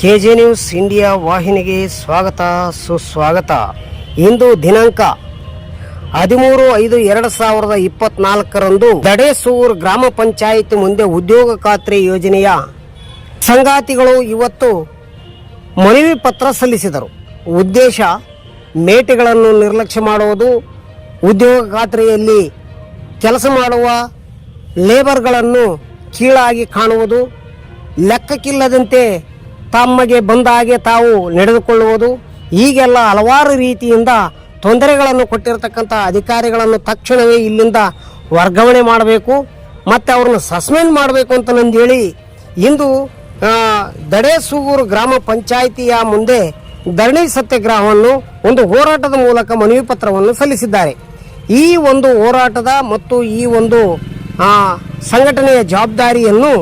K J news India ವಾಹಿನಿಗೆ ಸ್ವಾಗತ, ಸುಸ್ವಾಗತ. ಇಂದು ದಿನಾಂಕ ಹದಿಮೂರು ಐದು ಎರಡು ಸಾವಿರದ ಇಪ್ಪತ್ನಾಲ್ಕರಂದು ದಡೇಸೂರ್ ಗ್ರಾಮ ಪಂಚಾಯಿತಿ ಮುಂದೆ ಉದ್ಯೋಗ ಖಾತ್ರಿ ಯೋಜನೆಯ ಸಂಗಾತಿಗಳು ಇವತ್ತು ಮನವಿ ಪತ್ರ ಸಲ್ಲಿಸಿದರು. ಉದ್ದೇಶ, ಮೇಟೆಗಳನ್ನು ನಿರ್ಲಕ್ಷ್ಯ ಮಾಡುವುದು, ಉದ್ಯೋಗ ಖಾತ್ರಿಯಲ್ಲಿ ಕೆಲಸ ಮಾಡುವ ಲೇಬರ್ಗಳನ್ನು ಕೀಳಾಗಿ ಕಾಣುವುದು, ಲೆಕ್ಕಕ್ಕಿಲ್ಲದಂತೆ ತಮಗೆ ಬಂದ ಹಾಗೆ ತಾವು ನಡೆದುಕೊಳ್ಳುವುದು. ಈಗೆಲ್ಲ ಹಲವಾರು ರೀತಿಯಿಂದ ತೊಂದರೆಗಳನ್ನು ಕೊಟ್ಟಿರತಕ್ಕಂಥ ಅಧಿಕಾರಿಗಳನ್ನು ತಕ್ಷಣವೇ ಇಲ್ಲಿಂದ ವರ್ಗಾವಣೆ ಮಾಡಬೇಕು. ಮತ್ತು ಅವ್ರನ್ನ ಸಸ್ಪೆಂಡ್ ಮಾಡಬೇಕು ಅಂತ ನಂದೇಳಿ ಇಂದು ದಡೇಸೂಗೂರು ಗ್ರಾಮ ಪಂಚಾಯಿತಿಯ ಮುಂದೆ ಧರಣಿ ಸತ್ಯಾಗ್ರಹವನ್ನು ಒಂದು ಹೋರಾಟದ ಮೂಲಕ ಮನವಿ ಪತ್ರವನ್ನು ಸಲ್ಲಿಸಿದ್ದಾರೆ. ಈ ಒಂದು ಹೋರಾಟದ ಮತ್ತು ಈ ಒಂದು ಸಂಘಟನೆಯ ಜವಾಬ್ದಾರಿಯನ್ನು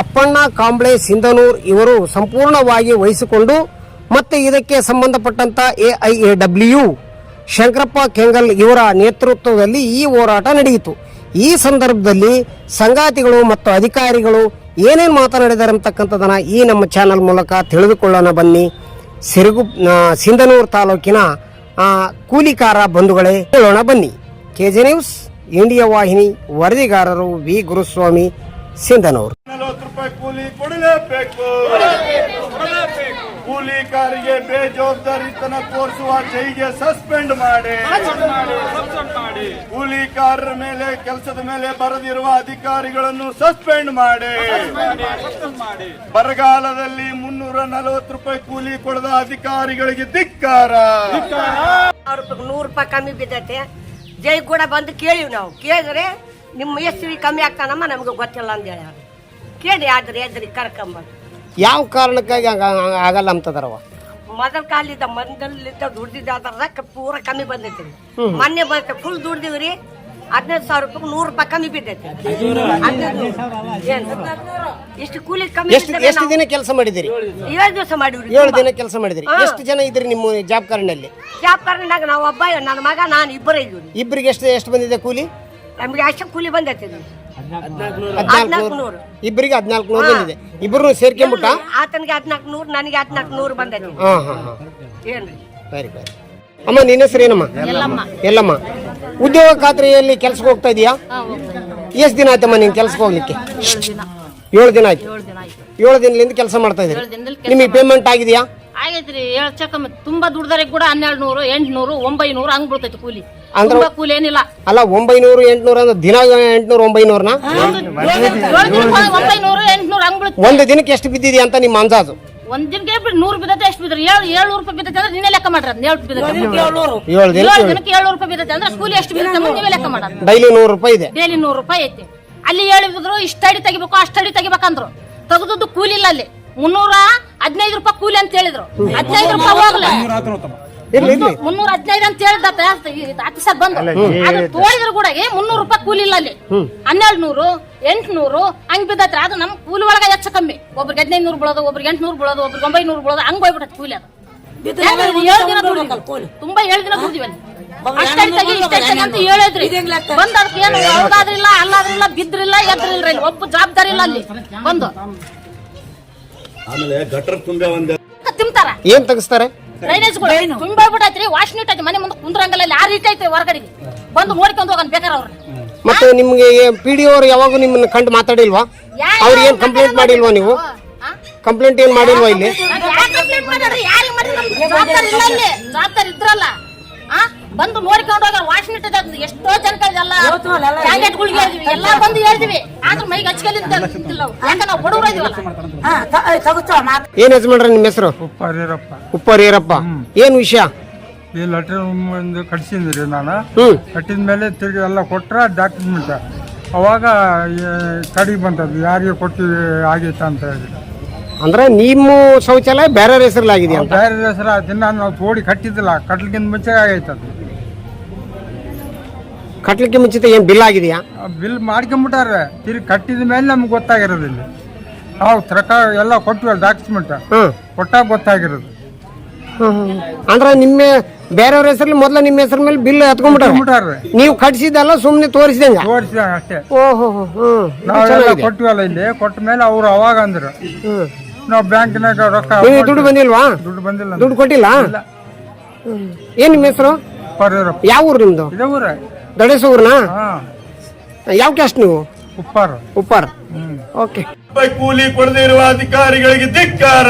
ಅಪ್ಪಣ್ಣ, ಕಾಂಬ್ಳೆ, ಸಿಂಧನೂರ್ ಇವರು ಸಂಪೂರ್ಣವಾಗಿ ವಹಿಸಿಕೊಂಡು ಮತ್ತೆ ಇದಕ್ಕೆ ಸಂಬಂಧಪಟ್ಟಂತ ಎ ಐ ಶಂಕರಪ್ಪ ಕೆಂಗಲ್ ಇವರ ನೇತೃತ್ವದಲ್ಲಿ ಈ ಹೋರಾಟ ನಡೆಯಿತು. ಈ ಸಂದರ್ಭದಲ್ಲಿ ಸಂಗಾತಿಗಳು ಮತ್ತು ಅಧಿಕಾರಿಗಳು ಏನೇನು ಮಾತನಾಡಿದ್ದಾರೆ ಅಂತಕ್ಕಂಥದ್ದನ್ನ ಈ ನಮ್ಮ ಚಾನಲ್ ಮೂಲಕ ತಿಳಿದುಕೊಳ್ಳೋಣ ಬನ್ನಿ. ಸಿರುಗು ಸಿಂಧನೂರು ತಾಲೂಕಿನ ಕೂಲಿಕಾರ ಬಂಧುಗಳೇ ಹೇಳೋಣ ಬನ್ನಿ. ಕೆ ಜೆ ನ್ಯೂಸ್, ಇಂಡಿಯಾ ವಾಹಿನಿ, ವರದಿಗಾರರು ವಿ ಗುರುಸ್ವಾಮಿ, ಸಿಂಧನೂರು. ಕೂಲಿ ಕೊಡಲೇಬೇಕು. ಕೂಲಿಕಾರಿಗೆ ಬೇಜವಾಬ್ದಾರಿತನ ತೋರಿಸುವ ಜೈಗೆ ಸಸ್ಪೆಂಡ್ ಮಾಡಿ. ಕೂಲಿಕಾರರ ಮೇಲೆ ಕೆಲಸದ ಮೇಲೆ ಬರೆದಿರುವ ಅಧಿಕಾರಿಗಳನ್ನು ಸಸ್ಪೆಂಡ್ ಮಾಡಿ. ಬರಗಾಲದಲ್ಲಿ ಮುನ್ನೂರ ನಲವತ್ತು ರೂಪಾಯಿ ಕೂಲಿ ಕೊಡದ ಅಧಿಕಾರಿಗಳಿಗೆ ಧಿಕ್ಕಾರ. ನೂರು ರೂಪಾಯಿ ಕಮ್ಮಿ ಬಿದ್ದೈತೆ. ಜೈ ಕೂಡ ಬಂದು ಕೇಳಿವಿ ನಾವು. ಕೇಳಿದ್ರೆ ನಿಮ್ಮ ಎಷ್ಟು ಕಮ್ಮಿ ಆಗ್ತಾನಮ್ಮ ನಮ್ಗೆ ಗೊತ್ತಿಲ್ಲ ಅಂತ ಹೇಳ್ಯಾರ ಕೇಳಿ ಆದ್ರೆ ಎದ್ರಿ ಕರ್ಕೊಂಬಂದು. ಯಾವ ಕಾರಣಕ್ಕಾಗಿ ಹಂಗ- ಹಂಗ ಆಗಲ್ಲ ಅಂತದಾರವ ಮೊದಲ ಕಾಲಿದ್ದ ಮಂದಲ್ಲಿದ್ದ ದುಡ್ದಿದ್ದ ಅದ್ರ ರೊಕ್ಕ ಪೂರ ಕಮ್ಮಿ ಬಂದೈತಿ. ಮೊನ್ನೆ ಬಂದ ಫುಲ್ ದುಡ್ದಿವ್ರಿ ಹದಿನೈದು ಸಾವಿರ ರೂಪಾಯಿ ನೂರು ರೂಪಾಯಿ ಕಮ್ಮಿ ಬಿದ್ದೈತಿ. ಹದಿನೈದು. ಏನ್? ಇಷ್ಟು ಕೂಲಿ ಕಮ್ಮಿ ಎಷ್ಟು ಎಷ್ಟು ದಿನ ಕೆಲಸ ಮಾಡಿದಿರಿ? ಏಳು ದಿವಸ ಮಾಡಿವ್ರಿ ಏಳು ದಿನ ಕೆಲಸ ಮಾಡಿದಿರಿ. ಎಷ್ಟು ಜನ ಇದ್ರಿ ನಿಮ್ಮ ಜಾಬ್ ಕಾರ್ಡ್ನಲ್ಲಿ ಜಾಬ್ ಕಾರ್ಡ್ನಾಗ ನಾವು ಒಬ್ಬ ನನ್ನ ಮಗ ನಾನು ಇಬ್ಬರೇ ಇದ್ದೀವಿ. ಇಬ್ಬರಿಗೆ ಎಷ್ಟು ಎಷ್ಟು ಬಂದಿದೆ ಕೂಲಿ? ನಮ್ಗೆ ಅಷ್ಟು ಕೂಲಿ ಬಂದೈತಿ ಹದಿನಾಲ್ಕು ನೂರು ಇಬ್ಬರಿಗೆ ಹದಿನಾಲ್ಕು ನೂರು ಬಂದಿದೆ. ಇಬ್ಬರು ಸೇರ್ಕೊಂಬಿಟ್ಟ ಆತನಿಗೆ ಹದಿನಾಲ್ಕು ನೂರು ನನಗೆ ಹದಿನಾಲ್ಕು ನೂರು ಬಂದೈತಿ. ಹಾ ಹಾ ಹಾ. ಏನ್ರಿ? ಸರಿ ಸರಿ. ಅಮ್ಮ ನಿನ್ನ ಹೆಸರು ಏನಮ್ಮ? ಎಲ್ಲಮ್ಮ ಉದ್ಯೋಗ ಖಾತ್ರಿಯಲ್ಲಿ ಕೆಲ್ಸಕ್ಕೆ ಹೋಗ್ತಾ ಇದೀಯಾ? ಎಷ್ಟು ದಿನ ಆಯ್ತಮ್ಮ ನೀನು ಕೆಲ್ಸಕ್ಕೆ ಹೋಗ್ಲಿಕ್ಕೆ? ಏಳು ದಿನ. ಆಯ್ತು. ಏಳು ದಿನದಿಂದ ಕೆಲಸ ಮಾಡ್ತಾ ಇದ್ದೀರಿ. ನಿಮಗೆ ಪೇಮೆಂಟ್ ಆಗಿದೆಯಾ? ಆಗೈತ್ರಿ. ಹೇಳ ಚಕ್ಕ ತುಂಬಾ ದುಡ್ದರಿಗೆ ಕೂಡ ಹನ್ನೆರಡು ನೂರು ಎಂಟ್ನೂರು ಒಂಬೈನೂರು ಹಂಗ್ ಬಿಡ್ತೈತಿ ಕೂಲಿ. ಅಂದ್ರ- ತುಂಬಾ ಕೂಲಿ ಏನಿಲ್ಲ. ಅಲ್ಲ ಒಂಬೈನೂರು ಎಂಟ್ನೂರ ಅಂದ್ರೆ ದಿನ ಎಂಟ್ನೂರು ಒಂಬೈನೂರನ? ಒಂಬೈನೂರು ಎಂಟ್ನೂರು ಹಂಗ್ ಬೀಳುತ್ತೆ ಒಂದು ದಿನಕ್ಕೆ ಎಷ್ಟು ಬಿದ್ದಿದೆ ಅಂತ ನಿಮ್ಮ ಅಂದಾಜು? ಒಂದ್ ದಿನಕ್ಕೆ ನೂರು ಬಿದ್ದತೆ ಎಷ್ಟು ಬಿದ್ರಿ ಏಳು ಏಳ್ನೂರು ರೂಪಾಯಿ ಬಿದ್ದತೆ ಅಂದ್ರೆ ನೀನೇ ಲೆಕ್ಕ ಮಾಡ್ರಿ ಏಳು ಬಿದ್ದತೆ ಏಳು ದಿನ ಏಳು ದಿನಕ್ಕೆ ಏಳ್ನೂರು ರೂಪಾಯಿ ಬಿದ್ದತೆ ಅಂದ್ರೆ ಕೂಲಿ ಎಷ್ಟು ಬಿದ್ದತೆ ಅಂತ ನೀವೇ ಲೆಕ್ಕ ಮಾಡೋದು. ಡೈಲಿ ನೂರು ರೂಪಾಯಿ ಇದೆ. ಡೈಲಿ ನೂರು ರೂಪಾಯಿ ಐತಿ. ಅಲ್ಲಿ ಹೇಳಿದ್ರು ಇಷ್ಟ ಅಡಿ ತೆಗಿಬೇಕು ಅಷ್ಟ ಅಡಿ ತೆಗಿಬೇಕಂದ್ರು. ತೆಗೆದದ್ದು ಕೂಲಿ ಇಲ್ಲ ಅಲ್ಲಿ. ಮುನ್ನೂರ ಹದಿನೈದು ರೂಪಾಯಿ ಕೂಲಿ ಅಂತ ಹೇಳಿದ್ರು. ಹದಿನೈದು ರೂಪಾಯಿ ಹೋಗ್ಲಿ. ಮುನ್ನೂರ ಹದಿನೈದು ಅಂತ ಹೇಳಿದ ಆಫೀಸರ್ ಬಂದು. ಅದು ತೋಳಿದ್ರು ಕೂಡ ಮುನ್ನೂರು ರೂಪಾಯಿ ಕೂಲಿ ಇಲ್ಲ ಅಲ್ಲಿ. ಹನ್ನೆರಡು ನೂರು ಎಂಟ್ನೂರು ಹಂಗ್ ಬಿದ್ದತ್ರಿ. ಅದು ನಮ್ ಕೂಲಿ ಒಳಗ ಹೆಚ್ಚು ಕಮ್ಮಿ. ಒಬ್ರಿಗೆ ಹದಿನೈದು ನೂರು ಬೀಳೋದು ಒಬ್ರಿಗೆ ಎಂಟ್ನೂರು ಬೀಳೋದು ಒಬ್ರಿಗೆ ಒಂಬೈನೂರು ಬೀಳೋದು ಹಂಗ್ ಹೋಗ್ಬಿಟ್ಟೈತೆ ಕೂಲಿ ಅದು. ತುಂಬಾ ಏಳು ದಿನ ದುಡಿದ್ವಿ ಅಷ್ಟೇ ತೆಗಿ ಇಷ್ಟೇ ಅಂತ ಹೇಳಿದ್ರಿ. ಬಂದ್ ಅದಕ್ಕೆ ಏನು ಅಲ್ಲಾದ್ರಿಲ್ಲ ಬಿದ್ರಿಲ್ಲ ಎದ್ರಿಲ್ರಿ ಒಬ್ಬ ಜವಾಬ್ದಾರಿ ಇಲ್ಲ ಅಲ್ಲಿ. ಬಂದು. ಆಮೇಲೆ ಗಟರ್ ಏನ್ ತೆಗಿಸ್ತಾರೆ? ಡ್ರೈನೇಜ್ಗಳು ತುಂಬೋಗ್ಬಿಟ್ಟೈತ್ರಿ ವಾಶ್ ನೀಟ್ ಐತಿ ಮನೆ ಮುಂದೆ ಕುಂದ್ರಂಗಲ್ಲ ಯಾರು ಆ ರೀತಿ ಐತಿ ಹೊರಗಡೆಗೆ. ಬಂದು ನೋಡ್ಕೊಂಡು ಹೋಗನ್ ಬೇಕಾರೆ ಅವ್ರು. ಮತ್ತೆ ನಿಮ್ಗೆ ಪಿ ಡಿ ಅವರು ಯಾವಾಗೂ ನಿಮ್ಮನ್ನ ಕಂಡು ಮಾತಾಡಿಲ್ವಾ? ಅವ್ರು ಏನ್ ಕಂಪ್ಲೇಂಟ್ ಮಾಡಿಲ್ವಾ ನೀವು? ಕಂಪ್ಲೇಂಟ್ ಏನ್ ಮಾಡಿಲ್ವಾ ಇಲ್ಲಿ? ಜವಾಬ್ದಾರಿ ಇಲ್ಲ ಇಲ್ಲಿ. ಜವಾಬ್ದಾರಿ ಇದ್ರಲ್ಲ. ಆ? ಬಂದು ನೋಡ್ಕೊಂಡು ಹೋಗ ವಾಶ್ ನೀಟ್ ಐತೆ ಎಷ್ಟೋ ಜನಗಳಿಗೆಲ್ಲ ಕ್ಯಾಂಡಿಡೇಟ್ಗಳಿಗೆ ಹೇಳಿದ್ವಿ. ಎಲ್ಲ ಬಂದು ಹೇಳ್ತೀವಿ ಆದ್ರೂ ಮೈಗೆ ಹಚ್ಕಲಿ ಯಾಕಂದ್ರೆ ನಾವು ಬಡವ್ರು ಇದೀವಲ್ಲ. ಏನ್ ಯಜಮಾನ್ರ ನಿಮ್ಮ ಹೆಸರು? ಉಪ್ಪಾರೀರಪ್ಪ. ಉಪ್ಪರ್ ಈರಪ್ಪ ಏನ್ ವಿಷಯ? ಈ ಲೆಟರ್ ಒಂದು ಕಟ್ಸಿದ್ರಿ ನಾನು. ಕಟ್ಟಿದ ಮೇಲೆ ತಿರುಗಿ ಎಲ್ಲ ಕೊಟ್ರ ಡಾಕ್ಯುಮೆಂಟ್ ಅವಾಗ ತಡಿ ಬಂತದ್ದು. ಯಾರಿಗೆ ಕೊಟ್ಟು ಆಗೈತೆ ಅಂತ ಹೇಳಿದ್ರು ಅಂದ್ರೆ ನಿಮ್ಮ ಶೌಚಾಲಯ ಬೇರೆ ಹೆಸರಲ್ಲಾಗಿದೆ ಅಂತ? ಬೇರೆ ಹೆಸರು ದಿನ ನಾವು ತೋಡಿ ಕಟ್ಟಿದ್ದಿಲ್ಲ. ಕಟ್ಲಿಕ್ಕಿಂತ ಮುಂಚೆ ಆಗೈತೆ ಅದು ಕಟ್ಲಿಕ್ಕೆ ಮುಂಚಿತ ಏನ್ ಬಿಲ್ ಆಗಿದೆಯಾ? ಬಿಲ್ ಮಾಡ್ಕೊಂಬಿಟ್ಟಾರೆ. ತಿರ್ಗಿ ಕಟ್ಟಿದ ಮೇಲೆ ನಮ್ಗೆ ಗೊತ್ತಾಗಿರೋದಿಲ್ಲ ನಾವು ಸರ್ಕಾರ ಎಲ್ಲ ಕೊಟ್ಟಿವಲ್ಲ ಡಾಕ್ಯುಮೆಂಟ್ ಹ್ಮ್. ಕೊಟ್ಟಾಗ ಗೊತ್ತಾಗಿರೋದು. ಹ್ಮ್, ಹ್ಮ್. ಅಂದ್ರೆ ನಿಮ್ಮ ಬೇರೆಯವ್ರ ಹೆಸರಲ್ಲಿ ಮೊದಲ ನಿಮ್ಮ ಹೆಸರ ಮೇಲೆ ಬಿಲ್ ಎತ್ಕೊಂಡ್ಬಿಟ್ಟಾರ ಬಿಟ್ಟಾರೆ ನೀವು ಕಟ್ಸಿದ್ದಲ್ಲ ಸುಮ್ಮನೆ ತೋರಿಸಿದಂಗ? ತೋರಿಸಿದಾಗ ಅಷ್ಟೇ. ಓಹೋ ಹ್ಮ್. ನಾವೆಲ್ಲ ಕೊಟ್ಟಿವಲ್ಲ ಇಲ್ಲಿ. ಕೊಟ್ಟ ಮೇಲೆ ಅವ್ರು ಅವಾಗ ಅಂದ್ರು. ಹ್ಮ್. ನಾವು ಬ್ಯಾಂಕಿನಾಗ ರೊಕ್ಕ ದುಡ್ಡು ಬಂದಿಲ್ವಾ? ದುಡ್ಡು ಬಂದಿಲ್ಲ ದುಡ್ಡು ಕೊಟ್ಟಿಲ್ಲ? ಹ್ಮ್. ಏನ್ ನಿಮ್ಮ ಹೆಸರು? ಪರ್ಯರಪ್ಪ ಯಾವ ಊರು ನಿಮ್ದು? ಇದೇ ಊರ. ದಡೇಸೂರ್ನಾ ಹಾ. ಯಾವ ಕ್ಯಾಸ್ಟ್ ನೀವು? ಉಪ್ಪಾರ. ಉಪ್ಪಾರ್. ಓಕೆ. ಕೂಲಿ ಕೊಡದೇ ಇರುವ ಅಧಿಕಾರಿಗಳಿಗೆ ಧಿಕ್ಕಾರ.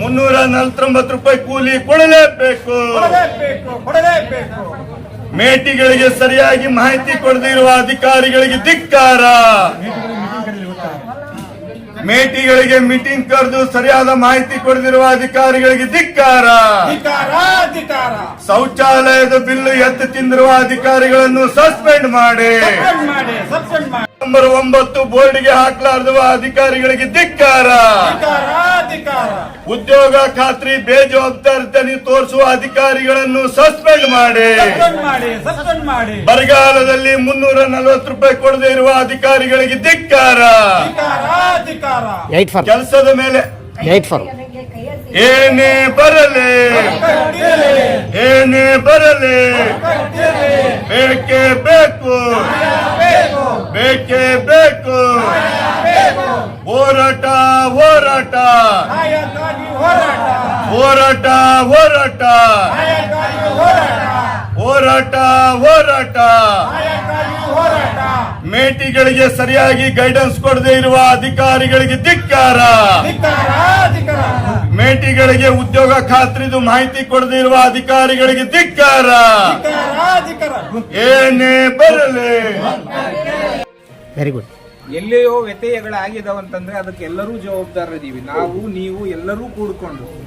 ಮುನ್ನೂರ ನಲ್ವತ್ತೊಂಬತ್ತು ರೂಪಾಯಿ ಕೂಲಿ ಕೊಡಲೇಬೇಕು. ಮೇಟಿಗಳಿಗೆ ಸರಿಯಾಗಿ ಮಾಹಿತಿ ಕೊಡದೇ ಇರುವ ಅಧಿಕಾರಿಗಳಿಗೆ ಧಿಕ್ಕಾರ. ಮೇಟಿಗಳಿಗೆ ಮೀಟಿಂಗ್ ಕರೆದು ಸರಿಯಾದ ಮಾಹಿತಿ ಕೊಡದಿರುವ ಅಧಿಕಾರಿಗಳಿಗೆ ಧಿಕ್ಕಾರ. ಶೌಚಾಲಯದ ಬಿಲ್ಲು ಎತ್ತು ತಿಂದಿರುವ ಅಧಿಕಾರಿಗಳನ್ನು ಸಸ್ಪೆಂಡ್ ಮಾಡಿ. ನಂಬರ್ ಒಂಬತ್ತು ಬೋರ್ಡ್ಗೆ ಹಾಕಲಾರದ ಅಧಿಕಾರಿಗಳಿಗೆ ಧಿಕ್ಕಾರ. ಉದ್ಯೋಗ ಖಾತ್ರಿ ಬೇಜವಾಬ್ದಾರಿತನ ತೋರಿಸುವ ಅಧಿಕಾರಿಗಳನ್ನು ಸಸ್ಪೆಂಡ್ ಮಾಡಿ. ಬರಗಾಲದಲ್ಲಿ ಮುನ್ನೂರ ನಲವತ್ತು ರೂಪಾಯಿ ಕೊಡದೇ ಇರುವ ಅಧಿಕಾರಿಗಳಿಗೆ ಧಿಕ್ಕಾರ. ಕೆಲಸದ ಮೇಲೆ ಏನೇ ಬರಲಿ. ಏನೇ ಬರಲಿ. ಬೇಕೇ ಬೇಕು? ಬೇಕೇ ಬೇಕು. ಹೋರಾಟ ಹೋರಾಟ. ಹೋರಾಟ ಹೋರಾಟ. ಹೋರಾಟ ಹೋರಾಟ. ಮೇಟಿಗಳಿಗೆ ಸರಿಯಾಗಿ ಗೈಡೆನ್ಸ್ ಕೊಡದೇ ಇರುವ ಅಧಿಕಾರಿಗಳಿಗೆ ಧಿಕ್ಕಾರ. ಮೇಟಿಗಳಿಗೆ ಉದ್ಯೋಗ ಖಾತ್ರಿದು ಮಾಹಿತಿ ಕೊಡದೆ ಇರುವ ಅಧಿಕಾರಿಗಳಿಗೆ ಧಿಕ್ಕಾರ. ಏನೇ ಬರಲಿ. ವೆರಿ ಗುಡ್ ಎಲ್ಲಿಯೋ ವ್ಯತ್ಯಯಗಳಾಗಿದಾವಂತಂದ್ರೆ ಅದಕ್ಕೆ ಎಲ್ಲರೂ ಜವಾಬ್ದಾರದೀವಿ ನಾವು, ನೀವು, ಎಲ್ಲರೂ ಕೂಡ್ಕೊಂಡು.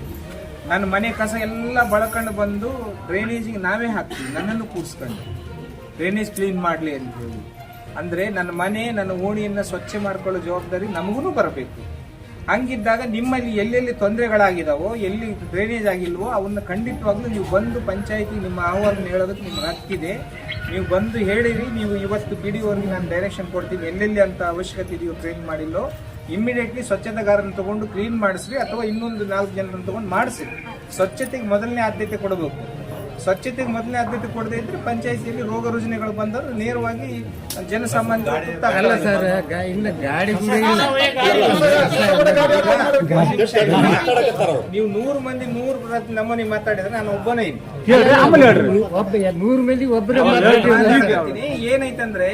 ನನ್ನ ಮನೆ ಕಸ ಎಲ್ಲ ಬಳಕೊಂಡು ಬಂದು ಡ್ರೈನೇಜಿಗೆ ನಾವೇ ಹಾಕ್ತೀವಿ. ನನ್ನನ್ನು ಕೂಡಿಸ್ಕೊಂಡು. ಡ್ರೈನೇಜ್ ಕ್ಲೀನ್ ಮಾಡಲಿ ಅಂತ ಹೇಳಿ. ಅಂದ್ರೆ ನನ್ನ ಮನೆ, ನನ್ನ ಓಣಿಯನ್ನ ಸ್ವಚ್ಛ ಮಾಡ್ಕೊಳ್ಳೋ ಜವಾಬ್ದಾರಿ ನಮಗೂ ಬರಬೇಕು. ಹಂಗಿದ್ದಾಗ ನಿಮ್ಮಲ್ಲಿ ಎಲ್ಲೆಲ್ಲಿ ತೊಂದರೆಗಳಾಗಿದಾವೋ, ಎಲ್ಲಿ ಡ್ರೈನೇಜ್ ಆಗಿಲ್ವೋ, ಅವನ್ನ ಖಂಡಿತವಾಗ್ಲೂ ನೀವು ಬಂದು ಪಂಚಾಯತಿ ನಿಮ್ಮ ಆಹ್ವಾನ ಹೇಳೋದಕ್ಕೆ ನಿಮ್ಗೆ ಹಕ್ಕಿದೆ. ನೀವು ಬಂದು ಹೇಳಿರಿ, ನೀವು ಇವತ್ತು ಪಿ ಡಿ ನಾನು ಡೈರೆಕ್ಷನ್ ಕೊಡ್ತೀನಿ. ಎಲ್ಲೆಲ್ಲಿ ಅಂತ ಅವಶ್ಯಕತೆ ಇದೆಯೋ ಟ್ರೈನ್ ಮಾಡಿಲ್ಲೋ ಇಮ್ಮಿಡಿಯೇಟ್ಲಿ ಸ್ವಚ್ಛತೆಗಾರನ ತಗೊಂಡು ಕ್ಲೀನ್ ಮಾಡಿಸ್ರಿ, ಅಥವಾ ಇನ್ನೊಂದು ನಾಲ್ಕು ಜನರನ್ನು ತಗೊಂಡು ಮಾಡಿಸಿ ಸ್ವಚ್ಛತೆಗೆ ಮೊದಲನೇ ಆದ್ಯತೆ ಕೊಡಬೇಕು. ಸ್ವಚ್ಛತೆಗೆ ಮೊದಲನೇ ಆದ್ಯತೆ ಕೊಡದೇ ಇದ್ರೆ ಪಂಚಾಯತಿಯಲ್ಲಿ ರೋಗ ರುಜಿನಗಳು ಬಂದರೂ ನೇರವಾಗಿ ಜನಸಾಮಾನ್ಯ ಅಲ್ಲ ಸರ್ ಇನ್ನು ಗಾಡಿ ಕೂಡ ಇಲ್ಲ ನೀವು ನೂರು ಮಂದಿ ನೂರು ಪ್ರತಿ ನಮ್ಮನೆ ಮಾತಾಡಿದ್ರೆ ನಾನು ಒಬ್ಬನೇ ಇದ್ದೀನಿ ಒಬ್ಬ ನೂರು ಮಂದಿ ಒಬ್ಬರೇ ಹೇಳ್ತೀನಿ, ಏನೈತಂದ್ರೆ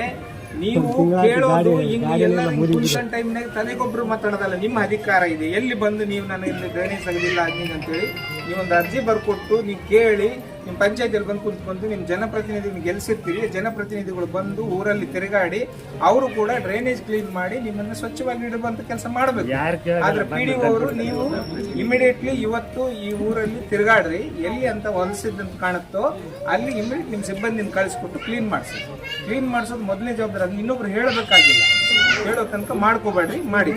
ನೀವು ಕೇಳೋದು ಹಿಂಗ್ ಎಲ್ಲ ಕುಂತನ್ ಟೈಮ್ನಾಗ ತಲೆಗೊಬ್ರು ಮಾತಾಡೋದಲ್ಲ ನಿಮ್ಮ ಅಧಿಕಾರ ಇದೆ ಎಲ್ಲಿ ಬಂದು ನೀವು ನನಗೆ ಇಲ್ಲಿ ಡ್ರೈನೇಜ್ ತೆಗೆದಿಲ್ಲ ಅಂತ ಅಂತೇಳಿ ನೀವೊಂದು ಅರ್ಜಿ ಬರ್ಕೊಟ್ಟು ನೀವು ಕೇಳಿ ನಿಮ್ಮ ಪಂಚಾಯತಿಯಲ್ಲಿ ಬಂದು ಕುಂತ್ಕೊಂಡು ನಿಮ್ಮ ಜನಪ್ರತಿನಿಧಿನ ಗೆಲ್ಸಿರ್ತೀರಿ ಜನಪ್ರತಿನಿಧಿಗಳು ಬಂದು ಊರಲ್ಲಿ ತಿರುಗಾಡಿ ಅವರು ಕೂಡ ಡ್ರೈನೇಜ್ ಕ್ಲೀನ್ ಮಾಡಿ ನಿಮ್ಮನ್ನ ಸ್ವಚ್ಛವಾಗಿ ಇಡುವಂತ ಕೆಲಸ ಮಾಡಬೇಕು. ಆದ್ರೆ ಪಿ ಡಿ ಅವರು ನೀವು ಇಮಿಡಿಯೇಟ್ಲಿ ಇವತ್ತು ಈ ಊರಲ್ಲಿ ತಿರುಗಾಡ್ರಿ ಎಲ್ಲಿ ಅಂತ ಹೊಲಸಿದ್ದಂತ ಕಾಣುತ್ತೋ ಅಲ್ಲಿ ಇಮಿಡಿಯೇಟ್ ನಿಮ್ಮ ಸಿಬ್ಬಂದಿನ ಕಳಿಸ್ಕೊಟ್ಟು ಕ್ಲೀನ್ ಮಾಡಿಸಿ. ಕ್ಲೀನ್ ಮಾಡಿಸೋದು ಮೊದಲನೇ ಜವಾಬ್ದಾರಿ ಅದನ್ನ ಇನ್ನೊಬ್ರು ಹೇಳಬೇಕಾಗಿಲ್ಲ. ಹೇಳೋ ತನಕ ಮಾಡ್ಕೋಬೇಡ್ರಿ ಮಾಡಿ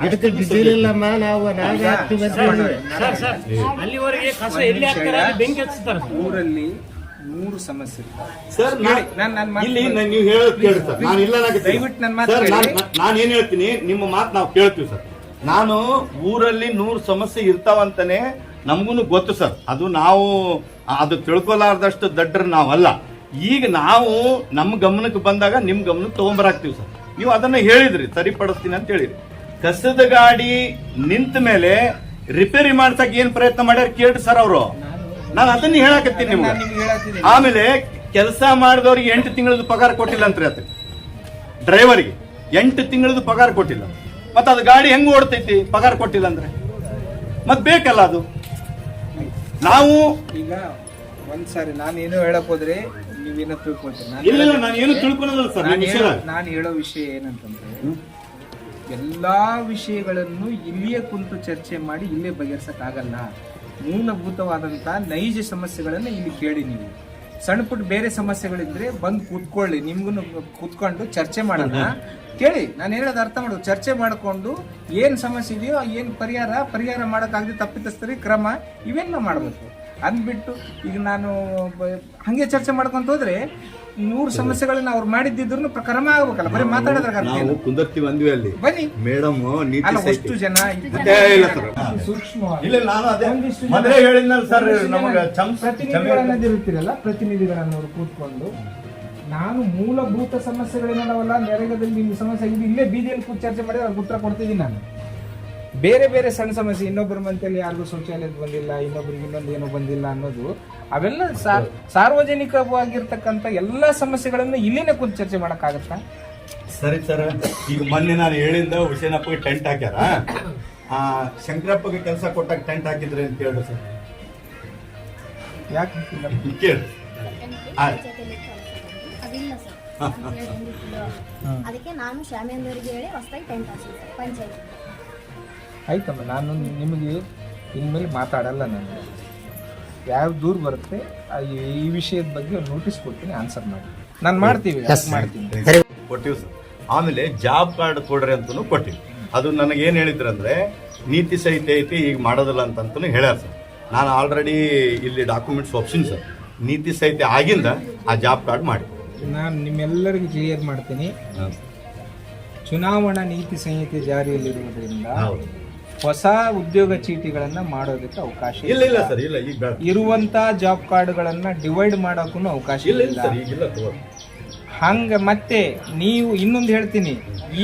ಅದಕ್ಕೆ ಡೀಸೆಲ್ ಇಲ್ಲಮ್ಮ ನಾವು ನಾವೇ ಹಾಕ್ತೀವಿ ಅಂತ ಹೇಳಿದ್ವಿ. ಅಲ್ಲಿವರೆಗೆ ಕಸ ಎಲ್ಲಿ ಹಾಕ್ತಾರೆ? ಅಲ್ಲಿ ಬೆಂಕಿ ಹಚ್ತಾರೆ ಊರಲ್ಲಿ ಮೂರು ಸಮಸ್ಯೆ ಸರ್ ನಾನ್- ನಾನ್ ಮಾತು ಇಲ್ಲಿ ಕೇಳಿ. ನೀವು ಹೇಳೋದು ಕೇಳಿ ಸರ್. ನಾನು ಇಲ್ಲ ದಯವಿಟ್ಟು ನನ್ನ ಮಾತು ಸರ್ ಕೇಳಿ. ನಾನು ಏನ್ ಹೇಳ್ತೀನಿ ನಿಮ್ಮ ಮಾತು ನಾವು ಕೇಳ್ತೀವಿ ಸರ್. ನಾನು ಊರಲ್ಲಿ ನೂರು ಸಮಸ್ಯೆ ಇರ್ತಾವಂತಾನೆ ನಮಗೂ ಗೊತ್ತು ಸರ್. ಅದು ನಾವು ಅದು ತಿಳ್ಕೊಲಾರ್ದಷ್ಟು ದಡ್ಡರು ನಾವಲ್ಲ. ಈಗ ನಾವು ನಮ್ಮ ಗಮನಕ್ಕೆ ಬಂದಾಗ ನಿಮ್ಮ ಗಮನಕ್ಕೆ ತಗೊಂಬರಾಕ್ತಿವಿ ಸರ್. ನೀವು ಅದನ್ನ ಹೇಳಿದ್ರಿ ಸರಿಪಡಿಸ್ತೀನಿ ಅಂತ ಹೇಳಿರಿ ಕಸದ ಗಾಡಿ ನಿಂತ ಮೇಲೆ ರಿಪೇರಿ ಮಾಡ್ಸಕ್ ಏನ್ ಪ್ರಯತ್ನ ಮಾಡ್ಯಾರ ಕೇಳ್ರಿ ಸರ್ ಅವರು. ನಾನು ಅದನ್ನ ಹೇಳಕತ್ತೀನಿ ನಿಮ್ಗೆ. ಆಮೇಲೆ ಕೆಲಸ ಮಾಡಿದವ್ರಿಗೆ ಎಂಟು ತಿಂಗಳದ ಪಗಾರ ಕೊಟ್ಟಿಲ್ಲ ಅಂತ ಆತ ಡ್ರೈವರ್ಗೆ ಎಂಟು ತಿಂಗಳದ ಪಗಾರ ಕೊಟ್ಟಿಲ್ಲ. ಮತ್ತೆ ಅದು ಗಾಡಿ ಹೆಂಗ್ ಓಡ್ತೈತಿ ಪಗಾರ ಕೊಟ್ಟಿಲ್ಲ ಅಂದ್ರೆ? ಮತ್ ಬೇಕಲ್ಲ ಅದು? ನಾವು ಈಗ ಒಂದ್ಸಾರಿ ನಾನು ಏನು ಹೇಳಕ್ ಹೋದ್ರೆ ನೀವೇನೋ ತಿಳ್ಕೊಳ್ತೀರಿ? ನಾನು ಇಲ್ಲ ಇಲ್ಲ, ನಾನು ಏನು ತಿಳ್ಕೊಳ್ಳೋದಿಲ್ಲ ಸರ್ ನಾನು ನಿಮ್ಮ ಹೇಳೋ ವಿಷಯ ನಾನು ಹೇಳೋ ವಿಷಯ ಏನಂತಂದ್ರೆ ಎಲ್ಲಾ ವಿಷಯಗಳನ್ನು ಇಲ್ಲಿಯೇ ಕುಂತು ಚರ್ಚೆ ಮಾಡಿ ಇಲ್ಲೇ ಬಗೆಹರಿಸಕ್ಕಾಗಲ್ಲ. ಮೂಲಭೂತವಾದಂತಹ ನೈಜ ಸಮಸ್ಯೆಗಳನ್ನ ಇಲ್ಲಿ ಕೇಳಿ ನೀವು. ಸಣ್ಣ ಪುಟ್ಟ ಬೇರೆ ಸಮಸ್ಯೆಗಳಿದ್ರೆ ಬಂದು ಕೂತ್ಕೊಳ್ಳಿ ನಿಮ್ಗೂ ಕೂತ್ಕೊಂಡು ಚರ್ಚೆ ಮಾಡೋಣ. ಕೇಳಿ ನಾನು ಹೇಳೋದು ಅರ್ಥ ಮಾಡೋದು ಚರ್ಚೆ ಮಾಡಿಕೊಂಡು ಏನು ಸಮಸ್ಯೆ ಇದೆಯೋ ಏನು ಪರಿಹಾರ ಪರಿಹಾರ ಮಾಡೋಕ್ಕಾಗದೆ ತಪ್ಪಿತಸ್ತರಿ ಕ್ರಮ ಇವೆಲ್ಲ ಮಾಡಬೇಕು. ಅಂದ್ಬಿಟ್ಟು ಈಗ ನಾನು ಹಂಗೆ ಚರ್ಚೆ ಮಾಡ್ಕೊಂತ ಹೋದ್ರೆ ನೂರು ಸಮಸ್ಯೆಗಳನ್ನ ಅವ್ರು ಮಾಡಿದ್ದಿದ್ರು ಕ್ರಮ ಆಗ್ಬೇಕಲ್ಲ. ಬರೀ ಮಾತಾಡಿದ್ರೆ? ಕುಂದರ್ತೀವಿ ಅಂದ್ವಿ ಅಲ್ಲಿ. ಬನ್ನಿ. ಮೇಡಮ್ ಅಷ್ಟು ಜನ ಮತ್ತೆ ಇಲ್ಲ ಸರ್. ಸೂಕ್ಷ್ಮವಾಗಿ. ಇಲ್ಲ ನಾನು ಅದೇ ಮೊದಲೇ ಹೇಳಿದ್ನಲ್ಲ ಸರ್ ನಮಗೆ ಪ್ರತಿನಿಧಿಗಳನ್ನದಿರುತ್ತೀರಲ್ಲ ಪ್ರತಿನಿಧಿಗಳನ್ನವರು ಕೂತ್ಕೊಂಡು ನಾನು ಮೂಲಭೂತ ಸಮಸ್ಯೆಗಳೇನಲ್ಲ ನೆರೆಗದಲ್ಲಿ ನಿಮ್ಮ ಸಮಸ್ಯೆ ಇದು ಇಲ್ಲೇ ಬೀದಿಯಲ್ಲಿ ಕೂತ್ ಚರ್ಚೆ ಮಾಡಿದ್ರೆ ಅವ್ರಿಗೆ ಉತ್ತರ ಕೊಡ್ತಿದ್ದೀನಿ ನಾನು. ಬೇರೆ ಬೇರೆ ಸಣ್ಣ ಸಮಸ್ಯೆ ಇನ್ನೊಬ್ಬರ ಮನೆಯಲ್ಲಿ ಯಾರಿಗೂ ಶೌಚಾಲಯದ ಬಂದಿಲ್ಲ ಇನ್ನೊಬ್ರಿಗೆ ಇನ್ನೊಂದು ಏನೋ ಬಂದಿಲ್ಲ ಅನ್ನೋದು ಅವೆಲ್ಲ ಸಾರ್ವಜನಿಕವಾಗಿರ್ತಕ್ಕಂಥ ಎಲ್ಲ ಸಮಸ್ಯೆಗಳನ್ನು ಇಲ್ಲಿನೇ ಕುಂತು ಚರ್ಚೆ ಮಾಡೋಕ್ಕಾಗತ್ತಾ? ಸರಿ ಸರ್ ಈಗ ಮೊನ್ನೆ ನಾನು ಹೇಳಿಂದ ಹುಸೇನಪ್ಪಗೆ ಟೆಂಟ್ ಹಾಕ್ಯಾರ. ಆ ಶಂಕರಪ್ಪಗೆ ಕೆಲಸ ಕೊಟ್ಟಾಗ ಟೆಂಟ್ ಹಾಕಿದ್ರಿ ಅಂತ ಹೇಳಿ ಸರ್. ಯಾಕೆ? ಕೇಳಿ ಅದಕ್ಕೆ ನಾನು ಶಾಮಿಯಾನದವರಿಗೆ ಹೇಳಿ ಹೊಸದಾಗಿ ಟೆಂಟ್ ಹಾಕಿದ್ದೆ ಪಂಚಾಯತ್. ಆಯ್ತಮ್ಮ ನಾನು ನಿಮಗೆ ಇನ್ಮೇಲೆ ಮಾತಾಡಲ್ಲ ನಾನು. ಯಾವ ದೂರ ಬರುತ್ತೆ ಆ ಈ- ವಿಷಯದ ಬಗ್ಗೆ ನೋಟಿಸ್ ಕೊಡ್ತೀನಿ ಆನ್ಸರ್ ಮಾಡಿ. ನಾನು ಮಾಡ್ತೀವಿ ಮಾಡ್ತೀನಿ. ಕೊಟ್ಟಿವಿ ಸರ್ ಆಮೇಲೆ ಜಾಬ್ ಕಾರ್ಡ್ ಕೊಡ್ರಿ ಅಂತೂ ಕೊಟ್ಟಿವಿ ಅದು ನನಗೆ ಏನು ಹೇಳಿದ್ರು ಅಂದ್ರೆ ನೀತಿ ಸಹಿತ ಐತಿ ಈಗ ಮಾಡೋದಿಲ್ಲ ಅಂತಂತೂ ಹೇಳ್ಯಾರ ಸರ್ ನಾನು ಆಲ್ರೆಡಿ ಇಲ್ಲಿ ಡಾಕ್ಯುಮೆಂಟ್ಸ್ ಒಪ್ಸಿನಿ ಸರ್ ನೀತಿ ಸಹಿತ ಆಗಿಂದ ಆ ಜಾಬ್ ಕಾರ್ಡ್ ಮಾಡಿ ನಾನು ನಿಮ್ಮೆಲ್ಲರಿಗೂ ಕ್ಲಿಯರ್ ಮಾಡ್ತೀನಿ. ಚುನಾವಣಾ ನೀತಿ ಸಂಹಿತೆ ಜಾರಿಯಲ್ಲಿರುವುದರಿಂದ ಹೌದು. ಹೊಸ ಉದ್ಯೋಗ ಚೀಟಿಗಳನ್ನ ಮಾಡೋದಕ್ಕೆ ಅವಕಾಶ ಇಲ್ಲ ಇಲ್ಲ ಸರ್ ಇಲ್ಲ ಈಗ ಬೇಡ. ಇರುವಂತ ಜಾಬ್ ಕಾರ್ಡ್ಗಳನ್ನ ಡಿವೈಡ್ ಮಾಡೋಕ್ಕೂ ಅವಕಾಶ ಇಲ್ಲ ಇಲ್ಲ ಇಲ್ಲ. ಸರ್ ಈಗಿಲ್ಲ ತಗೋರಿ ಹಂಗ ಮತ್ತೆ ನೀವು ಇನ್ನೊಂದು ಹೇಳ್ತೀನಿ.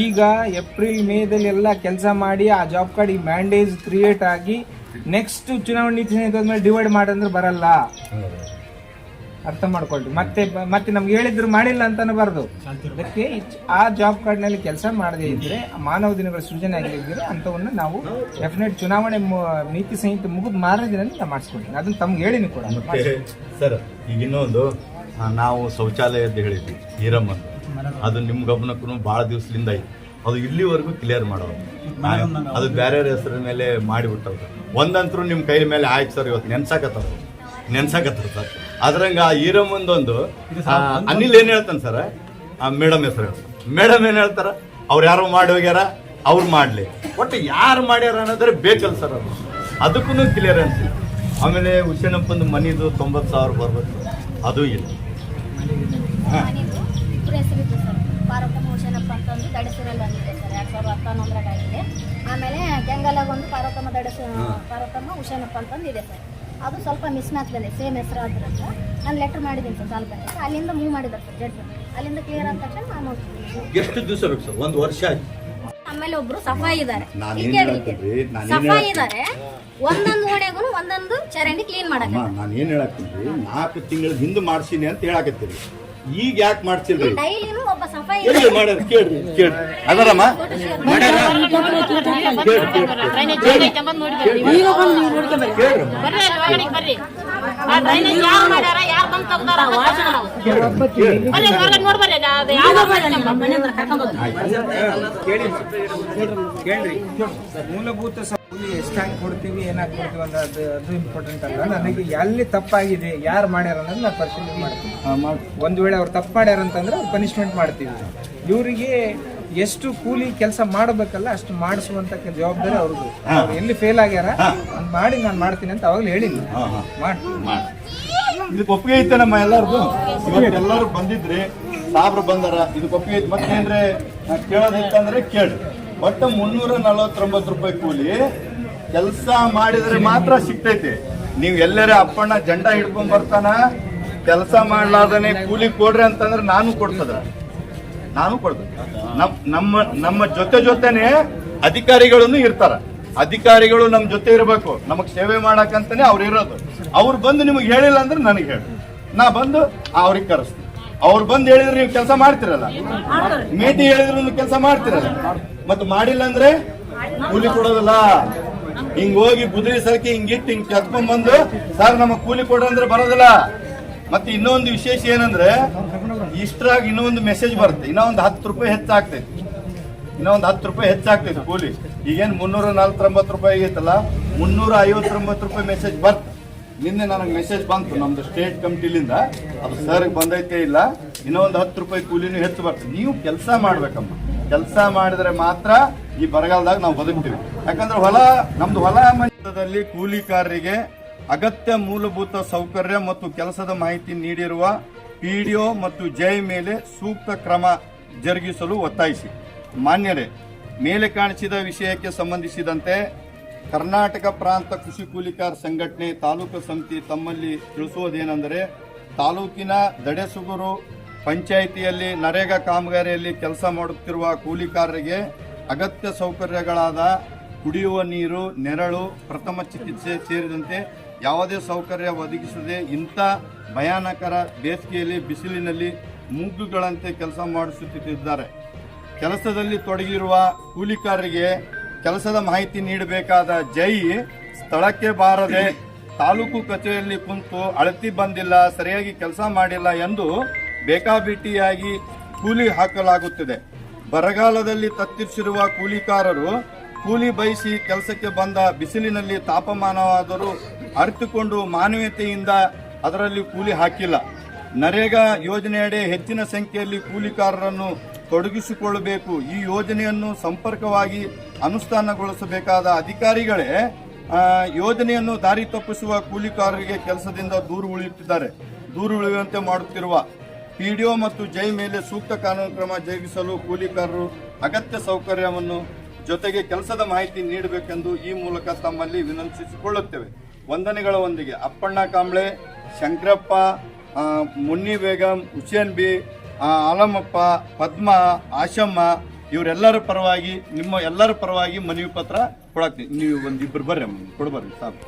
ಈಗ ಏಪ್ರಿಲ್ ಮೇದಲ್ಲಿ ಎಲ್ಲ ಕೆಲಸ ಮಾಡಿ ಆ ಜಾಬ್ ಕಾರ್ಡ್ ಈ ಮ್ಯಾಂಡೇಜ್ ಕ್ರಿಯೇಟ್ ಆಗಿ ನೆಕ್ಸ್ಟ್ ಚುನಾವಣೆ ನೀತಿ ಸಂಹಿತೆ ಡಿವೈಡ್ ಮಾಡಂದ್ರೆ ಬರಲ್ಲ. ಅರ್ಥ ಮಾಡ್ಕೊಳ್ರಿ. ಮತ್ತೆ ಬ- ಮತ್ತೆ ನಮ್ಗೆ ಹೇಳಿದ್ರು ಮಾಡಿಲ್ಲ ಅಂತ ಅನ್ನಬಾರ್ದು ಅದಕ್ಕೆ ಆ ಜಾಬ್ ಕಾರ್ಡ್ನಲ್ಲಿ ಕೆಲಸ ಮಾಡದೇ ಇದ್ರೆ ಮಾನವ ದಿನಗಳ ಸೃಜನೆ ಆಗಿದ್ರೆ ಅಂತವನ್ನ ನಾವು ಡೆಫಿನೆಟ್ ಚುನಾವಣೆ ಮು- ನೀತಿ ಸಂಹಿತೆ ಮುಗಿದ ಮಾರನೇ ದಿನ ನಾವು ಮಾಡಿಸ್ಕೊಡ್ತೀನಿ ಅದನ್ನ ತಮ್ಗೆ ಹೇಳಿನಿ ಕೂಡ. ಮತ್ತೆ ಸರ್ ಈಗ ಇನ್ನೊಂದು ನಾವು ನಾವು ಅಂತ ಹೇಳಿದ್ವಿ ಹೀರಮ್ಮ ಅದು ನಿಮ್ಮ ಗಮನಕ್ಕೂ ಭಾಳ ದಿವಸದಿಂದ ಐತಿ ಅದು ಇಲ್ಲಿವರೆಗೂ ಕ್ಲಿಯರ್ ಮಾಡೋದು. ಅದು ಬೇರೆ ಹೆಸರ ಮೇಲೆ ಮಾಡಿಬಿಟ್ಟವ್ರು. ಒಂದಂತರೂ ನಿಮ್ಮ ಕೈ ಮೇಲೆ ಆಯ್ತು ಸರ್ ಇವತ್ತು ನೆನ್ಸಾಕತ್ತವ್ರು ನೆನ್ಸಾಕತ್ತರು ಸರ್. ಅದ್ರಂಗ ಆ ಮುಂದೊಂದು ಆ, ಅನಿಲ್ ಏನ್ ಹೇಳ್ತಾನೆ ಸರ್? ಆ ಮೇಡಮ್ ಹೆಸರು ಮೇಡಮ್ ಏನ್ ಹೇಳ್ತಾರ? ಅವ್ರು ಯಾರೋ ಮಾಡಿ ಹೋಗ್ಯಾರ? ಅವ್ರು ಮಾಡ್ಲಿ. ಒಟ್ಟು ಯಾರು ಮಾಡ್ಯಾರ ಅನ್ನೋದ್ರೆ ಬೇಕಲ್ಲ ಸರ್ ಅದು. ಅದಕ್ಕೂ ಕ್ಲಿಯರ್ ಅನ್ಸಿಲ್ಲ ಆಮೇಲೆ ಹುಸೇನಪ್ಪಂದು ಮನಿದು ತೊಂಬತ್ತು ಸಾವಿರ ಬರ್ಬೇಕು. ಅದು ಇಲ್ಲ. ಮನೆದು ಇಬ್ಬರು ಹೆಸರಿತ್ತು ಸರ್. ಪಾರ್ವತಮ್ಮ ಹುಷೇನಪ್ಪ ಅಂತಂದು ದಡಸೂರಲ್ಲಿ ಒಂದಿದೆ ಸರ್. ಎರಡು ಸಾವಿರದ ಆಗಿದೆ ಆಮೇಲೆ ಗಂಗಲಾಗ ಒಂದು ಪಾರ್ವತಮ್ಮ ದಡಸ ಪಾರ್ವತಮ್ಮ ಹುಷೇನಪ್ಪ ಅಂತಂದು ಇದೆ ಸರ್. ಅದು ಸ್ವಲ್ಪ ಮಿಸ್ ಮ್ಯಾಚ್ ಬಂದಿದೆ. ಸೇಮ್ ಹೆಸರು ಆದ್ರಂತ ನಾನು ಲೆಟರ್ ಮಾಡಿದ್ದೀನಿ ಸರ್ ಸ್ವಲ್ಪ ಅಲ್ಲಿಂದ ಮೂವ್ ಮಾಡಿದ್ದಾರೆ ಸರ್ ಜಡ್ಜ್ ಅಲ್ಲಿಂದ ಕ್ಲಿಯರ್ ಆದ ತಕ್ಷಣ ನಾನು ಹೋಗ್ತೀನಿ. ಎಷ್ಟು ದಿವಸ ಬೇಕು ಸರ್ ಒಂದು ವರ್ಷ ಆಯ್ತು. ಆಮೇಲೆ ಒಬ್ರು ಸಫಾಯಿ ಇದ್ದಾರೆ. ನಾನ್ ಈಗ ಹೇಳ್ತೀನಿ, ನಾನ್ ಏನ್ ಸಫಾಯಿ ಇದಾರೆ ಇದ್ದಾರೆ. ಒಂದೊಂದು ಹೊಡೆಗೂ ಒಂದೊಂದು ಚರಂಡಿ ಕ್ಲೀನ್ ಮಾಡಕ್ಕೆ ನಾನು ಏನು ಹೇಳತ್ತೀನಿ ನಾಲ್ಕು ತಿಂಗಳ ಹಿಂದೆ ಮಾಡ್ಸೀನಿ ಅಂತ ಹೇಳಕತ್ತೀರಿ. ಈಗ ಯಾಕೆ ಮಾಡ್ತಿಲ್ಲ ಡೈಲಿನೂ ಒಬ್ಬ ಸಫಾಯಿ ಎಲ್ಲಿ ಮಾಡ್ಯಾರ ಕೇಳ್ರಿ ಕೇಳ್ರಿ. ಅದರಮ್ಮ? ಮಾಡ್ಯಾರ ಕೇಳ್ರಿ, ಕೇಳ್ರಿ. ಕೇಳ್ರಿ. ಆ ಡ್ರೈನೇಜ್ ಯಾರು ಮಾಡ್ಯಾರ? ಯಾರು ಬಂದ್ ತೆಗ್ದಾರ ಅಂತ ತಕ್ಷಣ ನಾವು. ಬರ್ರಿ ಅಲ್ಲಿ ಹೊರಗಡೆ ನೋಡ್ಬರ್ರಿ ಅದು- ಅದು ಯಾವ್ದೋ ಮನೆ ಹತ್ರ ಕರ್ಕೊಂಡ್ ಕೇಳಿ ಕೇಳ್ರಿ. ಮೂಲಭೂತ ಎಷ್ಟಾಗಿ ಕೊಡ್ತೀವಿ ಏನಾಗಿ ಕೊಡ್ತೀವಿ ಅಂದ್ರೆ ಅದು ಅದು ಇಂಪಾರ್ಟೆಂಟ್ ಅಲ್ಲ. ನನಗೆ ಎಲ್ಲಿ ತಪ್ಪಾಗಿದೆ ಯಾರು ಮಾಡ್ಯಾರ ಅನ್ನೋದು ನಾನು ಪರಿಶೀಲನೆ ಮಾಡ್ತೀನಿ. ಒಂದು ವೇಳೆ ಅವ್ರು ತಪ್ಪು ಮಾಡ್ಯಾರ ಅಂತಂದ್ರೆ ಅವ್ರು ಪನಿಷ್ಮೆಂಟ್ ಮಾಡ್ತೀವಿ. ಇವರಿಗೆ ಎಷ್ಟು ಕೂಲಿ ಕೆಲಸ ಮಾಡಬೇಕಲ್ಲ ಅಷ್ಟು ಮಾಡಿಸುವಂತ ಜವಾಬ್ದಾರಿ ಅವ್ರದ್ದು. ಅವ್ರು ಎಲ್ಲಿ ಫೇಲ್ ಆಗ್ಯಾರ ಅದ್ ಮಾಡಿ ನಾನು ಮಾಡ್ತೀನಿ ಅಂತ ಅವಾಗಲೇ ಹೇಳಿದ್ದೆ ಹಾ, ಹಾ. ಮಾಡಿ. ಮಾಡಿ. ಇದಕ್ಕೆ ಒಪ್ಪಿಗೆ ಐತೆ ನಮ್ಮ ಎಲ್ಲಾರ್ದು. ಇವತ್ತು ಎಲ್ಲರೂ ಬಂದಿದ್ರಿ ಸಾಬ್ರು ಬಂದಾರ ಇದಕ್ಕೆ ಒಪ್ಪಿಗೆ ಐತೆ. ಮತ್ತೇನ್ರೆ ಕೇಳೋದಿತ್ತಂದ್ರೆ ಕೇಳಿ. ಒಟ್ಟು ಮುನ್ನೂರ ನಲವತ್ತೊಂಬತ್ತು ರೂಪಾಯಿ ಕೂಲಿ ಕೆಲಸ ಮಾಡಿದ್ರೆ ಮಾತ್ರ ಸಿಗ್ತೈತಿ. ನೀವು ಎಲ್ಲರ ಅಪ್ಪಣ್ಣ ಜಂಡ ಹಿಡ್ಕೊಂಡ್ ಬರ್ತಾನ ಕೆಲಸ ಮಾಡ್ಲಾರ್ದನೆ ಕೂಲಿ ಕೊಡ್ರಿ ಅಂತಂದ್ರೆ ನಾನು ಕೊಡ್ತದ. ನಾನು ಕೊಡ್ಬೇಕು. ನಮ್ ನಮ್ಮ ನಮ್ಮ ಜೊತೆ ಜೊತೆನೆ ಅಧಿಕಾರಿಗಳನ್ನು ಇರ್ತಾರ. ಅಧಿಕಾರಿಗಳು ನಮ್ಮ ಜೊತೆ ಇರಬೇಕು. ನಮಗ್ ಸೇವೆ ಮಾಡಕಂತಾನೆ ಅವ್ರು ಇರೋದು. ಅವ್ರು ಬಂದು ನಿಮಗೆ ಹೇಳಿಲ್ಲ ಅಂದ್ರೆ ನನಗೆ ಹೇಳಿ. ನಾ ಬಂದು ಅವ್ರಿಗೆ ಕರೆಸ್ತೀನಿ. ಅವ್ರು ಬಂದು ಹೇಳಿದ್ರೆ ನೀವು ಕೆಲಸ ಮಾಡ್ತಿರಲ್ಲ. ಮೇಟಿ ಹೇಳಿದ್ರು ಕೆಲಸ ಮಾಡ್ತಿರಲ್ಲ. ಮತ್ತೆ ಮಾಡಿಲ್ಲ ಅಂದ್ರೆ ಕೂಲಿ ಕೊಡೋದಲ್ಲ. ಹಿಂಗ್ ಹೋಗಿ ಬುದ್ರಿ ಸರ್ಕಿ ಹಿಂಗಿಟ್ಟು ಹಿಂಗ್ ಕೆತ್ಕೊಂಡ್ ಬಂದು, ಸರ್ ನಮಗ್ ಕೂಲಿ ಕೊಡ್ರಂದ್ರೆ ಬರೋದಿಲ್ಲ. ಮತ್ತೆ ಇನ್ನೊಂದು ವಿಶೇಷ ಏನಂದ್ರೆ, ಇಷ್ಟರಾಗಿ ಇನ್ನೊಂದು ಮೆಸೇಜ್ ಬರುತ್ತೆ. ಇನ್ನೊಂದು ಹತ್ತು ರೂಪಾಯಿ ಹೆಚ್ಚಾಗ್ತೈತಿ. ಇನ್ನೊಂದು ಹತ್ತು ರೂಪಾಯಿ ಹೆಚ್ಚಾಗ್ತೈತಿ ಕೂಲಿ. ಈಗೇನು ಮುನ್ನೂರ ನಲ್ವತ್ತೊಂಬತ್ತು ರೂಪಾಯಿ ಆಗೈತಲ್ಲ, ಮುನ್ನೂರ ಐವತ್ತೊಂಬತ್ತು ರೂಪಾಯಿ ಮೆಸೇಜ್ ಬರ್ತ. ನಿನ್ನೆ ನನಗೆ ಮೆಸೇಜ್ ಬಂತು, ನಮ್ದು ಸ್ಟೇಟ್ ಕಮಿಟಿಲಿಂದ. ಅದು ಸರ್ಗೆ ಬಂದೈತೆ ಇಲ್ಲ. ಇನ್ನೊಂದು ಹತ್ತು ರೂಪಾಯಿ ಕೂಲಿನೂ ಹೆಚ್ಚು ಬರ್ತದೆ ನೀವು ಕೆಲಸ ಮಾಡ್ಬೇಕಮ್ಮ. ಕೆಲಸ ಮಾಡಿದ್ರೆ ಮಾತ್ರ ಈ ಬರಗಾಲದಾಗ ನಾವು ಬದುಕ್ತೀವಿ. ಯಾಕಂದ್ರೆ ಹೊಲ, ನಮ್ದು ಹೊಲ ಮನೆಯಲ್ಲಿ ಕೂಲಿಕಾರರಿಗೆ ಅಗತ್ಯ ಮೂಲಭೂತ ಸೌಕರ್ಯ ಮತ್ತು ಕೆಲಸದ ಮಾಹಿತಿ ನೀಡಿರುವ ಪಿಡಿಒ ಮತ್ತು ಜೈ ಮೇಲೆ ಸೂಕ್ತ ಕ್ರಮ ಜರುಗಿಸಲು ಒತ್ತಾಯಿಸಿ. ಮಾನ್ಯರೇ, ಮೇಲೆ ಕಾಣಿಸಿದ ವಿಷಯಕ್ಕೆ ಸಂಬಂಧಿಸಿದಂತೆ ಕರ್ನಾಟಕ ಪ್ರಾಂತ ಕೃಷಿ ಕೂಲಿಕಾರ ಸಂಘಟನೆ ತಾಲೂಕು ಸಮಿತಿ ತಮ್ಮಲ್ಲಿ ತಿಳಿಸುವುದೇನೆಂದರೆ, ತಾಲೂಕಿನ ದಡೆಸುಗುರು ಪಂಚಾಯಿತಿಯಲ್ಲಿ ನರೇಗಾ ಕಾಮಗಾರಿಯಲ್ಲಿ ಕೆಲಸ ಮಾಡುತ್ತಿರುವ ಕೂಲಿಕಾರರಿಗೆ ಅಗತ್ಯ ಸೌಕರ್ಯಗಳಾದ ಕುಡಿಯುವ ನೀರು, ನೆರಳು, ಪ್ರಥಮ ಚಿಕಿತ್ಸೆ ಸೇರಿದಂತೆ ಯಾವುದೇ ಸೌಕರ್ಯ ಒದಗಿಸದೆ ಇಂಥ ಭಯಾನಕರ ಬೇಸಿಗೆಯಲ್ಲಿ ಬಿಸಿಲಿನಲ್ಲಿ ಮೂಗುಗಳಂತೆ ಕೆಲಸ ಮಾಡಿಸುತ್ತಿದ್ದಾರೆ. ಕೆಲಸದಲ್ಲಿ ತೊಡಗಿರುವ ಕೂಲಿಕಾರರಿಗೆ ಕೆಲಸದ ಮಾಹಿತಿ ನೀಡಬೇಕಾದ ಜೈ ಸ್ಥಳಕ್ಕೆ ಬಾರದೆ ತಾಲೂಕು ಕಚೇರಿಯಲ್ಲಿ ಕುಂತು ಅಳತಿ ಬಂದಿಲ್ಲ, ಸರಿಯಾಗಿ ಕೆಲಸ ಮಾಡಿಲ್ಲ ಎಂದು ಬೇಕಾಬಿಟ್ಟಿಯಾಗಿ ಕೂಲಿ ಹಾಕಲಾಗುತ್ತಿದೆ. ಬರಗಾಲದಲ್ಲಿ ತತ್ತಿರಿಸಿರುವ ಕೂಲಿಕಾರರು ಕೂಲಿ ಬಯಸಿ ಕೆಲಸಕ್ಕೆ ಬಂದ ಬಿಸಿಲಿನಲ್ಲಿ ತಾಪಮಾನವಾದರೂ ಅರಿತುಕೊಂಡು ಮಾನವೀಯತೆಯಿಂದ ಅದರಲ್ಲಿ ಕೂಲಿ ಹಾಕಿಲ್ಲ. ನರೇಗಾ ಯೋಜನೆಯಡಿ ಹೆಚ್ಚಿನ ಸಂಖ್ಯೆಯಲ್ಲಿ ಕೂಲಿಕಾರರನ್ನು ತೊಡಗಿಸಿಕೊಳ್ಳಬೇಕು. ಈ ಯೋಜನೆಯನ್ನು ಸಂಪರ್ಕವಾಗಿ ಅನುಷ್ಠಾನಗೊಳಿಸಬೇಕಾದ ಅಧಿಕಾರಿಗಳೇ ಯೋಜನೆಯನ್ನು ದಾರಿ ತಪ್ಪಿಸುವ ಕೂಲಿಕಾರರಿಗೆ ಕೆಲಸದಿಂದ ದೂರು ಉಳಿಯುತ್ತಿದ್ದಾರೆ. ದೂರು ಉಳಿಯುವಂತೆ ಮಾಡುತ್ತಿರುವ ಪಿಡಿಒ ಮತ್ತು ಜೈ ಮೇಲೆ ಸೂಕ್ತ ಕಾನೂನು ಕ್ರಮ ಜರುಗಿಸಲು ಕೂಲಿಕಾರರು ಅಗತ್ಯ ಸೌಕರ್ಯವನ್ನು ಜೊತೆಗೆ ಕೆಲಸದ ಮಾಹಿತಿ ನೀಡಬೇಕೆಂದು ಈ ಮೂಲಕ ತಮ್ಮಲ್ಲಿ ವಿನಂತಿಸಿಕೊಳ್ಳುತ್ತೇವೆ. ವಂದನೆಗಳ ಒಂದಿಗೆ. ಅಪ್ಪಣ್ಣ ಕಾಂಬ್ಳೆ ಶಂಕರಪ್ಪ ಮುನ್ನಿ ಬೇಗಂ ಹುಸೇನ್ ಬಿ ಆಲಮಪ್ಪ ಪದ್ಮ ಆಶಮ್ಮ ಇವರೆಲ್ಲರ ಪರವಾಗಿ ನಿಮ್ಮ ಎಲ್ಲರ ಪರವಾಗಿ ಮನವಿ ಪತ್ರ ಕೊಡಾಕ್ತೀನಿ ನೀವು ಒಂದಿಬ್ಬರು ಬರ್ರಿ ಅಮ್ಮ, ಕೊಡ್ಬರ್ರಿ ಸಾಕು.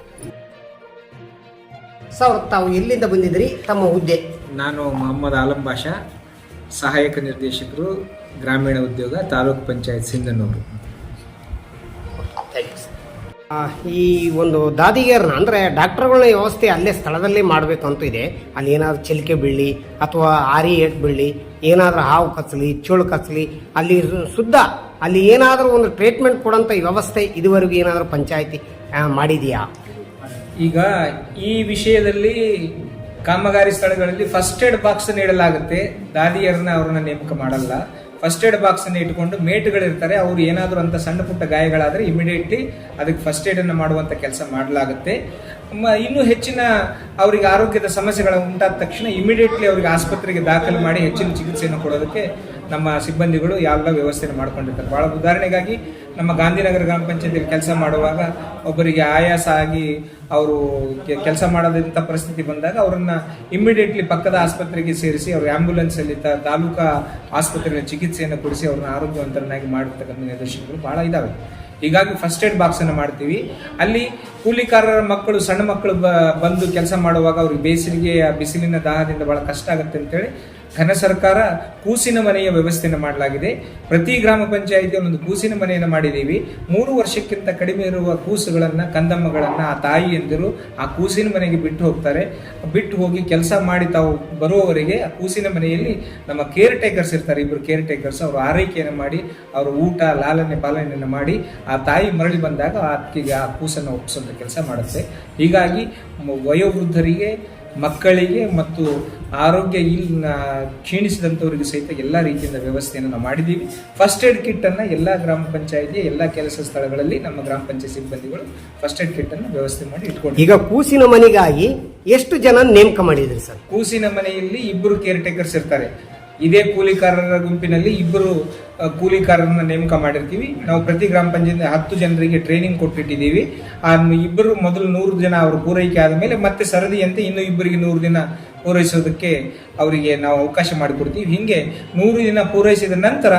ಸರ್ ತಾವು ಎಲ್ಲಿಂದ ಬಂದಿದ್ರಿ ತಮ್ಮ ಹುದ್ದೆ. ನಾನು ಮೊಹಮ್ಮದ್ ಆಲಂ ಬಾಷಾ ಸಹಾಯಕ ನಿರ್ದೇಶಕರು ಗ್ರಾಮೀಣ ಉದ್ಯೋಗ ತಾಲೂಕು ಪಂಚಾಯತ್ ಸಿಂಧನೂರು. ಆ, ಈ ಒಂದು ದಾದಿಗೇರ್ನ, ಅಂದರೆ ಡಾಕ್ಟರ್ಗಳ ವ್ಯವಸ್ಥೆ ಅಲ್ಲೇ ಸ್ಥಳದಲ್ಲಿ ಮಾಡಬೇಕು ಅಂತ ಇದೆ. ಅಲ್ಲಿ ಏನಾದರೂ ಚಿಲಿಕೆ ಬೀಳಿ ಅಥವಾ ಆರಿ ಏಟ್ ಬೀಳಿ ಏನಾದರೂ ಹಾವು ಕಚ್ಚಲಿ ಚೋಳು ಕಚ್ಚಲಿ ಅಲ್ಲಿ ಶುದ್ಧ ಅಲ್ಲಿ ಏನಾದರೂ ಒಂದು ಟ್ರೀಟ್ಮೆಂಟ್ ಕೊಡೋಂಥ ವ್ಯವಸ್ಥೆ ಇದುವರೆಗೂ ಏನಾದರೂ ಪಂಚಾಯತಿ ಮಾಡಿದೆಯಾ? ಈಗ ಈ ವಿಷಯದಲ್ಲಿ ಕಾಮಗಾರಿ ಸ್ಥಳಗಳಲ್ಲಿ ಫಸ್ಟ್ ಏಡ್ ಬಾಕ್ಸ್ ನೀಡಲಾಗುತ್ತೆ. ದಾದಿಯರನ್ನ ಅವ್ರನ್ನ ನೇಮಕ ಮಾಡಲ್ಲ. ಫಸ್ಟ್ ಏಡ್ ಬಾಕ್ಸ್ ಅನ್ನು ಇಟ್ಕೊಂಡು ಮೇಟ್ಗಳಿರ್ತಾರೆ ಅವ್ರು ಏನಾದರೂ ಅಂತ ಸಣ್ಣ ಪುಟ್ಟ ಗಾಯಗಳಾದರೆ ಇಮಿಡಿಯೇಟ್ಲಿ ಅದಕ್ಕೆ ಫಸ್ಟ್ ಏಡ್ ಅನ್ನು ಮಾಡುವಂತ ಕೆಲಸ ಮಾಡಲಾಗುತ್ತೆ. ಇನ್ನೂ ಹೆಚ್ಚಿನ ಅವರಿಗೆ ಆರೋಗ್ಯದ ಸಮಸ್ಯೆಗಳು ಉಂಟಾದ ತಕ್ಷಣ ಇಮಿಡಿಯೇಟ್ಲಿ ಅವರಿಗೆ ಆಸ್ಪತ್ರೆಗೆ ದಾಖಲು ಮಾಡಿ ಹೆಚ್ಚಿನ ಚಿಕಿತ್ಸೆಯನ್ನು ಕೊಡೋದಕ್ಕೆ ನಮ್ಮ ಸಿಬ್ಬಂದಿಗಳು ಯಾವೆಲ್ಲ ವ್ಯವಸ್ಥೆಯನ್ನು ಮಾಡ್ಕೊಂಡಿರ್ತಾರೆ. ಬಹಳ ಉದಾಹರಣೆಗಾಗಿ ನಮ್ಮ ಗಾಂಧಿನಗರ ಗ್ರಾಮ ಪಂಚಾಯತಿಯಲ್ಲಿ ಕೆಲಸ ಮಾಡುವಾಗ ಒಬ್ಬರಿಗೆ ಆಯಾಸ ಆಗಿ ಅವರು ಕೆಲಸ ಮಾಡೋದಂಥ ಪರಿಸ್ಥಿತಿ ಬಂದಾಗ ಅವರನ್ನ ಇಮಿಡಿಯೇಟ್ಲಿ ಪಕ್ಕದ ಆಸ್ಪತ್ರೆಗೆ ಸೇರಿಸಿ ಅವರು ಆಂಬ್ಯುಲೆನ್ಸ್ ಅಲ್ಲಿ ತಾಲೂಕಾ ಆಸ್ಪತ್ರೆಗಳ ಚಿಕಿತ್ಸೆಯನ್ನು ಕೊಡಿಸಿ ಅವ್ರನ್ನ ಆರೋಗ್ಯವಂತರನ್ನಾಗಿ ಮಾಡಿರ್ತಕ್ಕಂಥ ನಿರ್ದೇಶನಗಳು ಬಹಳ ಇದಾವೆ. ಹೀಗಾಗಿ ಫಸ್ಟ್ ಏಡ್ ಬಾಕ್ಸ್ ಅನ್ನು ಮಾಡ್ತೀವಿ. ಅಲ್ಲಿ ಕೂಲಿಕಾರರ ಮಕ್ಕಳು, ಸಣ್ಣ ಮಕ್ಕಳು ಬಂದು ಕೆಲಸ ಮಾಡುವಾಗ ಅವ್ರಿಗೆ ಬೇಸಿಗೆ ಬಿಸಿಲಿನ ದಾಹದಿಂದ ಬಹಳ ಕಷ್ಟ ಆಗುತ್ತೆ ಅಂತೇಳಿ ಘನ ಸರ್ಕಾರ ಕೂಸಿನ ಮನೆಯ ವ್ಯವಸ್ಥೆಯನ್ನು ಮಾಡಲಾಗಿದೆ. ಪ್ರತಿ ಗ್ರಾಮ ಪಂಚಾಯಿತಿ ಒಂದೊಂದು ಕೂಸಿನ ಮನೆಯನ್ನು ಮಾಡಿದ್ದೀವಿ. ಮೂರು ವರ್ಷಕ್ಕಿಂತ ಕಡಿಮೆ ಇರುವ ಕೂಸುಗಳನ್ನ, ಕಂದಮ್ಮಗಳನ್ನ ಆ ತಾಯಿಯಂದಿರು ಆ ಕೂಸಿನ ಮನೆಗೆ ಬಿಟ್ಟು ಹೋಗ್ತಾರೆ. ಬಿಟ್ಟು ಹೋಗಿ ಕೆಲಸ ಮಾಡಿ ತಾವು ಬರುವವರೆಗೆ ಆ ಕೂಸಿನ ಮನೆಯಲ್ಲಿ ನಮ್ಮ ಕೇರ್ ಟೇಕರ್ಸ್ ಇರ್ತಾರೆ. ಇಬ್ಬರು ಕೇರ್ ಟೇಕರ್ಸ್ ಅವರು ಆರೈಕೆಯನ್ನು ಮಾಡಿ, ಅವರು ಊಟ, ಲಾಲನೆ, ಪಾಲನೆಯನ್ನು ಮಾಡಿ ಆ ತಾಯಿ ಮರಳಿ ಬಂದಾಗ ಆಕೆಗೆ ಆ ಕೂಸನ್ನು ಒಪ್ಪಿಸುವಂಥ ಕೆಲಸ ಮಾಡುತ್ತೆ. ಹೀಗಾಗಿ ವಯೋವೃದ್ಧರಿಗೆ, ಮಕ್ಕಳಿಗೆ ಮತ್ತು ಆರೋಗ್ಯ ಇಲ್ ಕ್ಷೀಣಿಸಿದಂಥವರಿಗೆ ಸಹಿತ ಎಲ್ಲ ರೀತಿಯಿಂದ ವ್ಯವಸ್ಥೆಯನ್ನು ನಾವು ಮಾಡಿದ್ದೀವಿ. ಫಸ್ಟ್ ಏಡ್ ಕಿಟ್ ಅನ್ನ ಎಲ್ಲ ಗ್ರಾಮ ಪಂಚಾಯಿತಿಯ ಎಲ್ಲ ಕೆಲಸ ಸ್ಥಳಗಳಲ್ಲಿ ನಮ್ಮ ಗ್ರಾಮ ಪಂಚಾಯತ್ ಸಿಬ್ಬಂದಿಗಳು ಫಸ್ಟ್ ಏಡ್ ಕಿಟ್ ಅನ್ನು ವ್ಯವಸ್ಥೆ ಮಾಡಿ ಇಟ್ಕೊಂಡು ಈಗ ಕೂಸಿನ ಮನೆಗಾಗಿ ಎಷ್ಟು ಜನ ನೇಮಕ ಮಾಡಿದ್ರಿ ಸರ್? ಕೂಸಿನ ಮನೆಯಲ್ಲಿ ಇಬ್ಬರು ಕೇರ್ ಟೇಕರ್ಸ್ ಇರ್ತಾರೆ. ಇದೇ ಕೂಲಿಕಾರರ ಗುಂಪಿನಲ್ಲಿ ಇಬ್ಬರು ಕೂಲಿಕಾರರನ್ನ ನೇಮಕ ಮಾಡಿರ್ತೀವಿ. ನಾವು ಪ್ರತಿ ಗ್ರಾಮ ಪಂಚಾಯತ್ ಹತ್ತು ಜನರಿಗೆ ಟ್ರೈನಿಂಗ್ ಕೊಟ್ಟಿಟ್ಟಿದ್ದೀವಿ ಆ ಇಬ್ಬರು ಮೊದಲು ನೂರು ಜನ ಅವರು ಪೂರೈಕೆ ಆದಮೇಲೆ ಮತ್ತೆ ಸರದಿಯಂತೆ ಇನ್ನು ಇಬ್ಬರಿಗೆ ನೂರು ದಿನ ಪೂರೈಸೋದಕ್ಕೆ ಅವರಿಗೆ ನಾವು ಅವಕಾಶ ಮಾಡಿಕೊಡ್ತೀವಿ. ಹೀಗೆ ನೂರು ದಿನ ಪೂರೈಸಿದ ನಂತರ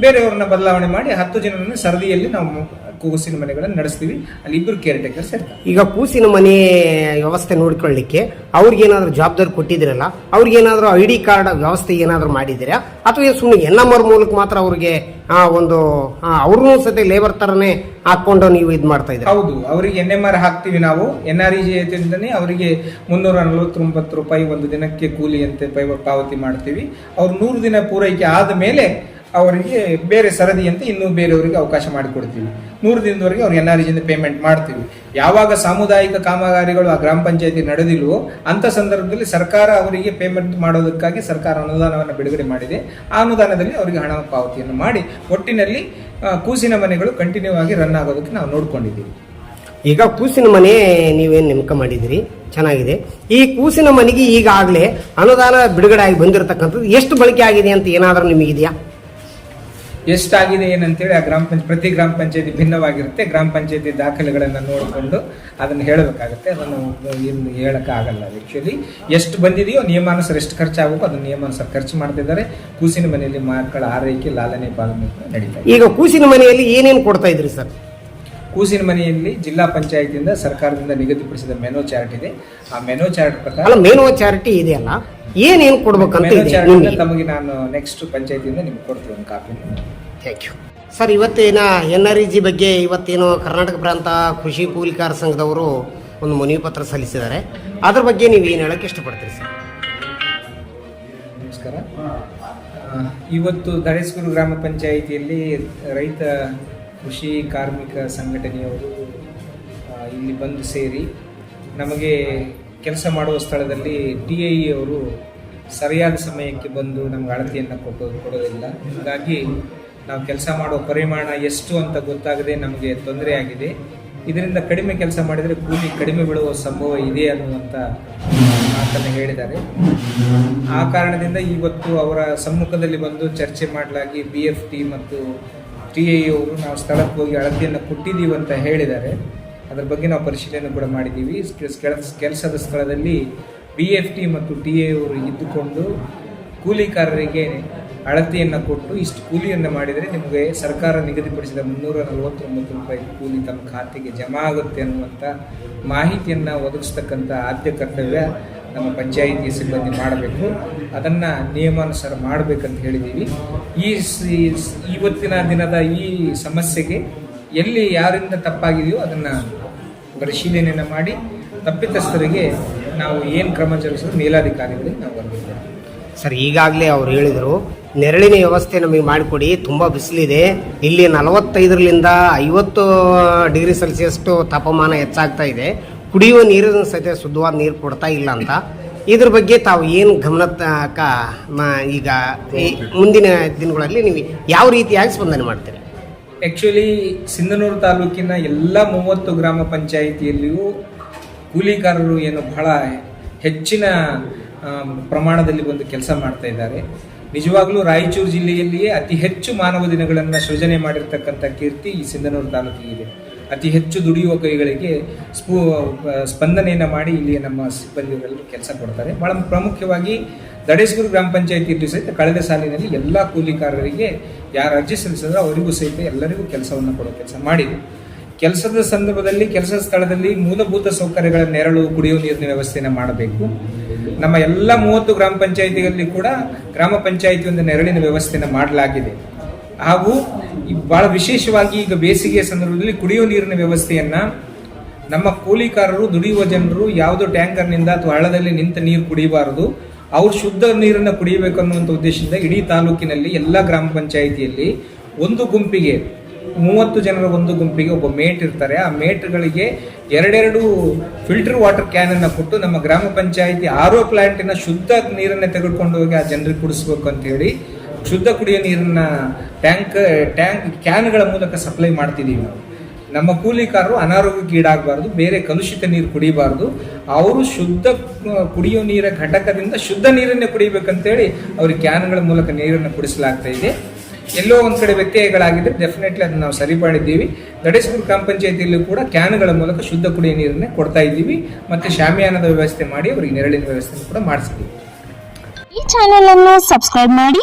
ಬೇರೆಯವ್ರನ್ನ ಬದಲಾವಣೆ ಮಾಡಿ ಹತ್ತು ಜನರನ್ನು ಸರದಿಯಲ್ಲಿ ನಾವು ಕೂಸಿನ ಮನೆಗಳನ್ನು ನಡೆಸ್ತೀವಿ. ಅಲ್ಲಿ ಇಬ್ಬರು ಕೇರ್ ಟೇಕರ್ಸ್ ಇರ್ತಾರೆ ಈಗ ಕೂಸಿನ ಮನೆ ವ್ಯವಸ್ಥೆ ನೋಡ್ಕೊಳ್ಳಿಕ್ಕೆ ಅವ್ರಿಗೇನಾದ್ರೂ ಜವಾಬ್ದಾರಿ ಕೊಟ್ಟಿದ್ದೀರಲ್ಲ ಅವ್ರಿಗೇನಾದ್ರೂ ಐ ಡಿ ಕಾರ್ಡ್ ವ್ಯವಸ್ಥೆ ಏನಾದರೂ ಮಾಡಿದ್ದೀರಾ? ಅಥವಾ ಸುಮ್ಮನೆ ಎನ್ ಎಂ ಆರ್ ಮೂಲಕ ಮಾತ್ರ ಅವ್ರಿಗೆ ಆ, ಒಂದು ಅವ್ರನ್ನೂ ಸತಿ ಲೇಬರ್ ತರನೇ ಹಾಕೊಂಡು ನೀವು ಇದು ಮಾಡ್ತಾ ಇದ್ದೀರಾ? ಹೌದು ಅವರಿಗೆ ಎನ್ ಎಂ ಆರ್ ಹಾಕ್ತಿವಿ ನಾವು. ಎನ್ ಆರ್ ಇ ಜಿ ಅವರಿಗೆ ಮುನ್ನೂರ ನಲವತ್ತೊಂಬತ್ತು ರೂಪಾಯಿ ಒಂದು ದಿನಕ್ಕೆ ಕೂಲಿಯಂತೆ ಅಂತೆ ಪಾವತಿ ಮಾಡ್ತೀವಿ. ಅವ್ರು ನೂರು ದಿನ ಪೂರೈಕೆ ಆದ ಮೇಲೆ ಅವರಿಗೆ ಬೇರೆ ಸರದಿಯಂತೆ ಇನ್ನೂ ಬೇರೆಯವರಿಗೆ ಅವಕಾಶ ಮಾಡಿಕೊಡ್ತೀವಿ. ನೂರು ದಿನದವರೆಗೆ ಅವ್ರಿಗೆ ಎನ್ ಆರ್ ಜಿಯಿಂದ ಪೇಮೆಂಟ್ ಮಾಡ್ತೀವಿ. ಯಾವಾಗ ಸಾಮುದಾಯಿಕ ಕಾಮಗಾರಿಗಳು ಆ ಗ್ರಾಮ ಪಂಚಾಯತಿ ನಡೆದಿಲ್ವೋ ಅಂತ ಸಂದರ್ಭದಲ್ಲಿ ಸರ್ಕಾರ ಅವರಿಗೆ ಪೇಮೆಂಟ್ ಮಾಡೋದಕ್ಕಾಗಿ ಸರ್ಕಾರ ಅನುದಾನವನ್ನು ಬಿಡುಗಡೆ ಮಾಡಿದೆ. ಆ ಅನುದಾನದಲ್ಲಿ ಅವರಿಗೆ ಹಣ ಪಾವತಿಯನ್ನು ಮಾಡಿ ಒಟ್ಟಿನಲ್ಲಿ ಕೂಸಿನ ಮನೆಗಳು ಕಂಟಿನ್ಯೂ ಆಗಿ ರನ್ ಆಗೋದಕ್ಕೆ ನಾವು ನೋಡ್ಕೊಂಡಿದ್ದೀವಿ. ಈಗ ಕೂಸಿನ ಮನೆ ನೀವೇನು ನೇಮಕ ಮಾಡಿದಿರಿ ಚೆನ್ನಾಗಿದೆ. ಈ ಕೂಸಿನ ಮನೆಗೆ ಈಗಾಗಲೇ ಅನುದಾನ ಬಿಡುಗಡೆ ಆಗಿ ಬಂದಿರತಕ್ಕಂಥದ್ದು ಎಷ್ಟು ಬಳಕೆ ಆಗಿದೆ ಅಂತ ಏನಾದರೂ ನಿಮಗಿದೆಯಾ? ಎಷ್ಟಾಗಿದೆ ಏನಂತೇಳಿ ಆ ಗ್ರಾಮ ಪಂಚಾಯತ್ ಪ್ರತಿ ಗ್ರಾಮ ಪಂಚಾಯತಿ ಭಿನ್ನವಾಗಿರುತ್ತೆ. ಗ್ರಾಮ ಪಂಚಾಯತಿ ದಾಖಲೆಗಳನ್ನು ನೋಡಿಕೊಂಡು ಅದನ್ನು ಹೇಳಬೇಕಾಗುತ್ತೆ. ಅದನ್ನು ಏನು ಹೇಳೋಕ್ಕಾಗಲ್ಲ ಆ್ಯಕ್ಚುಲಿ ಎಷ್ಟು ಬಂದಿದೆಯೋ ನಿಯಮಾನುಸಾರ ಎಷ್ಟು ಖರ್ಚಾಗಬೇಕು ಅದನ್ನು ನಿಯಮಾನುಸಾರ ಖರ್ಚು ಮಾಡ್ತಿದ್ದಾರೆ ಕೂಸಿನ ಮನೆಯಲ್ಲಿ ಮಕ್ಕಳ ಆರೈಕೆ ಲಾಲನೆ ಪಾಲನೆ ನಡೀತಾ ಈಗ ಕೂಸಿನ ಮನೆಯಲ್ಲಿ ಏನೇನು ಕೊಡ್ತಾ ಇದ್ರಿ ಸರ್? ಕೂಸಿನ ಮನೆಯಲ್ಲಿ ಜಿಲ್ಲಾ ಪಂಚಾಯತಿಯಿಂದ ಸರ್ಕಾರದಿಂದ ನಿಗದಿಪಡಿಸಿದ ಮೆನೋ ಚಾರ್ಟ್ ಇದೆ. ಆ ಮೆನೋ ಚಾರ್ಟ್ ಪ್ರಕಾರ ಮೆನೋ ಚಾರಿಟಿ ಇದೆಯಲ್ಲ? ಏನೇನು ಕೊಡ್ಬೇಕಂತ ಮೆನೋ ಇದೆ ನಿಮಗೆ? ತಮಗೆ ನಾನು ನೆಕ್ಸ್ಟ್ ಪಂಚಾಯತಿಯಿಂದ ನಿಮ್ಗೆ ಕೊಡ್ತೀನಿ ಒಂದು ಕಾಪಿ ಥ್ಯಾಂಕ್ ಯು ಸರ್ ಇವತ್ತೇನ ಎನ್ ಆರ್ ಇ ಜಿ ಬಗ್ಗೆ ಇವತ್ತೇನು ಕರ್ನಾಟಕ ಪ್ರಾಂತ ಕೃಷಿ ಕೂಲಿಕಾರ ಸಂಘದವರು ಒಂದು ಮನವಿ ಪತ್ರ ಸಲ್ಲಿಸಿದ್ದಾರೆ. ಅದ್ರ ಬಗ್ಗೆ ನೀವು ಏನು ಹೇಳಕ್ಕೆ ಇಷ್ಟಪಡ್ತೀರಿ ಸರ್ ನಮಸ್ಕಾರ. ಇವತ್ತು ದಡೇಸ್ಕೂರು ಗ್ರಾಮ ಪಂಚಾಯಿತಿಯಲ್ಲಿ ರೈತ ಕೃಷಿ ಕಾರ್ಮಿಕ ಸಂಘಟನೆಯವರು ಇಲ್ಲಿ ಬಂದು ಸೇರಿ ನಮಗೆ ಕೆಲಸ ಮಾಡುವ ಸ್ಥಳದಲ್ಲಿ ಟಿ ಐ ಅವರು ಸರಿಯಾದ ಸಮಯಕ್ಕೆ ಬಂದು ನಮ್ಗೆ ಅಳತೆಯನ್ನು ಕೊಟ್ಟು ಕೊಡೋದಿಲ್ಲ. ಹೀಗಾಗಿ ನಾವು ಕೆಲಸ ಮಾಡುವ ಪರಿಮಾಣ ಎಷ್ಟು ಅಂತ ಗೊತ್ತಾಗದೆ ನಮಗೆ ತೊಂದರೆ ಆಗಿದೆ. ಇದರಿಂದ ಕಡಿಮೆ ಕೆಲಸ ಮಾಡಿದರೆ ಕೂಲಿ ಕಡಿಮೆ ಬೀಳುವ ಸಂಭವ ಇದೆ ಅನ್ನುವಂಥ ಮಾತನ್ನು ಹೇಳಿದ್ದಾರೆ. ಆ ಕಾರಣದಿಂದ ಇವತ್ತು ಅವರ ಸಮ್ಮುಖದಲ್ಲಿ ಬಂದು ಚರ್ಚೆ ಮಾಡಲಾಗಿ ಬಿ ಎಫ್ ಟಿ ಮತ್ತು ಟಿ ಐ ಅವರು ನಾವು ಸ್ಥಳಕ್ಕೆ ಹೋಗಿ ಅಳತೆಯನ್ನು ಕೊಟ್ಟಿದ್ದೀವಿ ಅಂತ ಹೇಳಿದ್ದಾರೆ. ಅದರ ಬಗ್ಗೆ ನಾವು ಪರಿಶೀಲನೆ ಕೂಡ ಮಾಡಿದ್ದೀವಿ. ಕೆಲಸದ ಸ್ಥಳದಲ್ಲಿ ಬಿ ಎಫ್ ಟಿ ಮತ್ತು ಟಿ ಎ ಅವರು ಇದ್ದುಕೊಂಡು ಕೂಲಿಕಾರರಿಗೆ ಅಳತೆಯನ್ನು ಕೊಟ್ಟು ಇಷ್ಟು ಕೂಲಿಯನ್ನು ಮಾಡಿದರೆ ನಿಮಗೆ ಸರ್ಕಾರ ನಿಗದಿಪಡಿಸಿದ ಮುನ್ನೂರ ನಲವತ್ತೊಂಬತ್ತು ರೂಪಾಯಿ ಕೂಲಿ ತಮ್ಮ ಖಾತೆಗೆ ಜಮಾ ಆಗುತ್ತೆ ಅನ್ನುವಂಥ ಮಾಹಿತಿಯನ್ನು ಒದಗಿಸ್ತಕ್ಕಂಥ ಆದ್ಯ ಕರ್ತವ್ಯ ನಮ್ಮ ಪಂಚಾಯಿತಿ ಸಿಬ್ಬಂದಿ ಮಾಡಬೇಕು. ಅದನ್ನು ನಿಯಮಾನುಸಾರ ಮಾಡಬೇಕಂತ ಹೇಳಿದ್ದೀವಿ. ಈ ಇವತ್ತಿನ ದಿನದ ಈ ಸಮಸ್ಯೆಗೆ ಎಲ್ಲಿ ಯಾರಿಂದ ತಪ್ಪಾಗಿದೆಯೋ ಅದನ್ನು ಪರಿಶೀಲನೆಯನ್ನು ಮಾಡಿ ತಪ್ಪಿತಸ್ಥರಿಗೆ ನಾವು ಏನು ಕ್ರಮ ಜರುಗಿಸೋದು ಮೇಲಾಧಿಕಾರಿಗಳಿಗೆ ನಾವು ಬಂದಿದ್ದೇವೆ ಸರ್, ಈಗಾಗಲೇ ಅವ್ರು ಹೇಳಿದರು, ನೆರಳಿನ ವ್ಯವಸ್ಥೆ ನಮಗೆ ಮಾಡಿಕೊಡಿ, ತುಂಬ ಬಿಸಿಲಿದೆ. ಇಲ್ಲಿ ನಲವತ್ತೈದರಿಂದ ಐವತ್ತು ಡಿಗ್ರಿ ಸೆಲ್ಸಿಯಸ್ಟು ತಾಪಮಾನ ಹೆಚ್ಚಾಗ್ತಾ ಇದೆ. ಕುಡಿಯುವ ನೀರಿನ ಸಹಿತ ಶುದ್ಧವಾದ ನೀರು ಕೊಡ್ತಾ ಇಲ್ಲ ಅಂತ. ಇದ್ರ ಬಗ್ಗೆ ತಾವು ಏನು ಗಮನ ಈಗ ಮುಂದಿನ ದಿನಗಳಲ್ಲಿ ನೀವು ಯಾವ ರೀತಿಯಾಗಿ ಸ್ಪಂದನೆ ಮಾಡ್ತೀರಿ? ಆ್ಯಕ್ಚುಲಿ ಸಿಂಧನೂರು ತಾಲೂಕಿನ ಎಲ್ಲ ಮೂವತ್ತು ಗ್ರಾಮ ಪಂಚಾಯಿತಿಯಲ್ಲಿಯೂ ಕೂಲಿಕಾರರು ಏನು ಬಹಳ ಹೆಚ್ಚಿನ ಪ್ರಮಾಣದಲ್ಲಿ ಬಂದು ಕೆಲಸ ಮಾಡ್ತಾ ಇದ್ದಾರೆ. ನಿಜವಾಗ್ಲೂ ರಾಯಚೂರು ಜಿಲ್ಲೆಯಲ್ಲಿಯೇ ಅತಿ ಹೆಚ್ಚು ಮಾನವ ದಿನಗಳನ್ನು ಸೃಜನೆ ಮಾಡಿರ್ತಕ್ಕಂಥ ಕೀರ್ತಿ ಈ ಸಿಂಧನೂರು ತಾಲೂಕಿಗಿದೆ. ಅತಿ ಹೆಚ್ಚು ದುಡಿಯುವ ಕೈಗಳಿಗೆ ಸ್ಪೂ ಸ್ಪಂದನೆಯನ್ನು ಮಾಡಿ ಇಲ್ಲಿ ನಮ್ಮ ಸಿಬ್ಬಂದಿಗಳು ಕೆಲಸ ಕೊಡ್ತಾರೆ. ಬಹಳ ಪ್ರಾಮುಖ್ಯವಾಗಿ ದಡೇಶ್ಗುರು ಗ್ರಾಮ ಪಂಚಾಯತಿಯಲ್ಲಿ ಸಹಿತ ಕಳೆದ ಸಾಲಿನಲ್ಲಿ ಎಲ್ಲ ಕೂಲಿಕಾರರಿಗೆ ಯಾರು ಅರ್ಜಿ ಸಲ್ಲಿಸಿದ್ರೆ ಅವರಿಗೂ ಸಹಿತ ಎಲ್ಲರಿಗೂ ಕೆಲಸವನ್ನು ಕೊಡೋ ಕೆಲಸ ಮಾಡಿದೆ. ಕೆಲಸದ ಸಂದರ್ಭದಲ್ಲಿ ಕೆಲಸದ ಸ್ಥಳದಲ್ಲಿ ಮೂಲಭೂತ ಸೌಕರ್ಯಗಳ ನೆರಳು ಕುಡಿಯುವ ನೀರಿನ ವ್ಯವಸ್ಥೆಯನ್ನು ಮಾಡಬೇಕು. ನಮ್ಮ ಎಲ್ಲ ಮೂವತ್ತು ಗ್ರಾಮ ಪಂಚಾಯಿತಿಗಳಲ್ಲಿ ಕೂಡ ಗ್ರಾಮ ಪಂಚಾಯಿತಿ ಒಂದು ನೆರಳಿನ ವ್ಯವಸ್ಥೆಯನ್ನು ಮಾಡಲಾಗಿದೆ. ಹಾಗೂ ಬಹಳ ವಿಶೇಷವಾಗಿ ಈಗ ಬೇಸಿಗೆಯ ಸಂದರ್ಭದಲ್ಲಿ ಕುಡಿಯುವ ನೀರಿನ ವ್ಯವಸ್ಥೆಯನ್ನ ನಮ್ಮ ಕೂಲಿಕಾರರು, ದುಡಿಯುವ ಜನರು ಯಾವುದೋ ಟ್ಯಾಂಕರ್ನಿಂದ ಅಥವಾ ಹಳ್ಳದಲ್ಲಿ ನಿಂತ ನೀರು ಕುಡಿಯಬಾರದು. ಅವ್ರು ಶುದ್ಧ ನೀರನ್ನು ಕುಡಿಯಬೇಕು ಅನ್ನುವಂಥ ಉದ್ದೇಶದಿಂದ ಇಡೀ ತಾಲೂಕಿನಲ್ಲಿ ಎಲ್ಲ ಗ್ರಾಮ ಪಂಚಾಯಿತಿಯಲ್ಲಿ ಒಂದು ಗುಂಪಿಗೆ, ಮೂವತ್ತು ಜನರ ಒಂದು ಗುಂಪಿಗೆ ಒಬ್ಬ ಮೇಟ್ ಇರ್ತಾರೆ. ಆ ಮೇಟ್ಗಳಿಗೆ ಎರಡೆರಡು ಫಿಲ್ಟರ್ ವಾಟರ್ ಕ್ಯಾನ್ ಅನ್ನ ಕೊಟ್ಟು ನಮ್ಮ ಗ್ರಾಮ ಪಂಚಾಯಿತಿ ಆರೋ ಪ್ಲಾಂಟಿನ ಶುದ್ಧ ನೀರನ್ನ ತೆಗೆದುಕೊಂಡು ಹೋಗಿ ಆ ಜನರಿಗೆ ಕುಡಿಸ್ಬೇಕು ಅಂತ ಹೇಳಿ ಶುದ್ಧ ಕುಡಿಯೋ ನೀರನ್ನ ಟ್ಯಾಂಕ್ ಟ್ಯಾಂಕ್, ಕ್ಯಾನ್ಗಳ ಮೂಲಕ ಸಪ್ಲೈ ಮಾಡ್ತಿದ್ದೀವಿ ನಾವು. ನಮ್ಮ ಕೂಲಿಕಾರರು ಅನಾರೋಗ್ಯಕ್ಕೆ ಈಡಾಗಬಾರ್ದು, ಬೇರೆ ಕಲುಷಿತ ನೀರು ಕುಡಿಬಾರ್ದು. ಅವರು ಶುದ್ಧ ಕುಡಿಯೋ ನೀರ ಘಟಕದಿಂದ ಶುದ್ಧ ನೀರನ್ನೇ ಕುಡಿಬೇಕಂತೇಳಿ ಅವ್ರಿಗೆ ಕ್ಯಾನ್ಗಳ ಮೂಲಕ ನೀರನ್ನು ಕುಡಿಸಲಾಗ್ತಾ ಇದೆ. ಎಲ್ಲೋ ಒಂದ್ ಕಡೆ ವ್ಯತ್ಯಯಗಳಾಗಿದ್ರೆ ಡೆಫಿನೆಟ್ಲಿ ಅದನ್ನ ನಾವು ಸರಿ ಮಾಡಿದ್ದೀವಿ. ದಡೇಶ್ವರ ಗ್ರಾಮ ಪಂಚಾಯತಿಯಲ್ಲೂ ಕೂಡ ಕ್ಯಾನ್ಗಳ ಮೂಲಕ ಶುದ್ಧ ಕುಡಿಯೋ ನೀರನ್ನೇ ಕೊಡ್ತಾ ಇದ್ದೀವಿ. ಮತ್ತೆ ಶಾಮಿಯಾನದ ವ್ಯವಸ್ಥೆ ಮಾಡಿ ಅವರಿಗೆ ನೆರಳಿನ ವ್ಯವಸ್ಥೆ ಕೂಡ ಮಾಡಿಸಿದ್ದೀವಿ. ಈ ಚಾನೆಲ್ ಅನ್ನು ಸಬ್ಸ್ಕ್ರೈಬ್ ಮಾಡಿ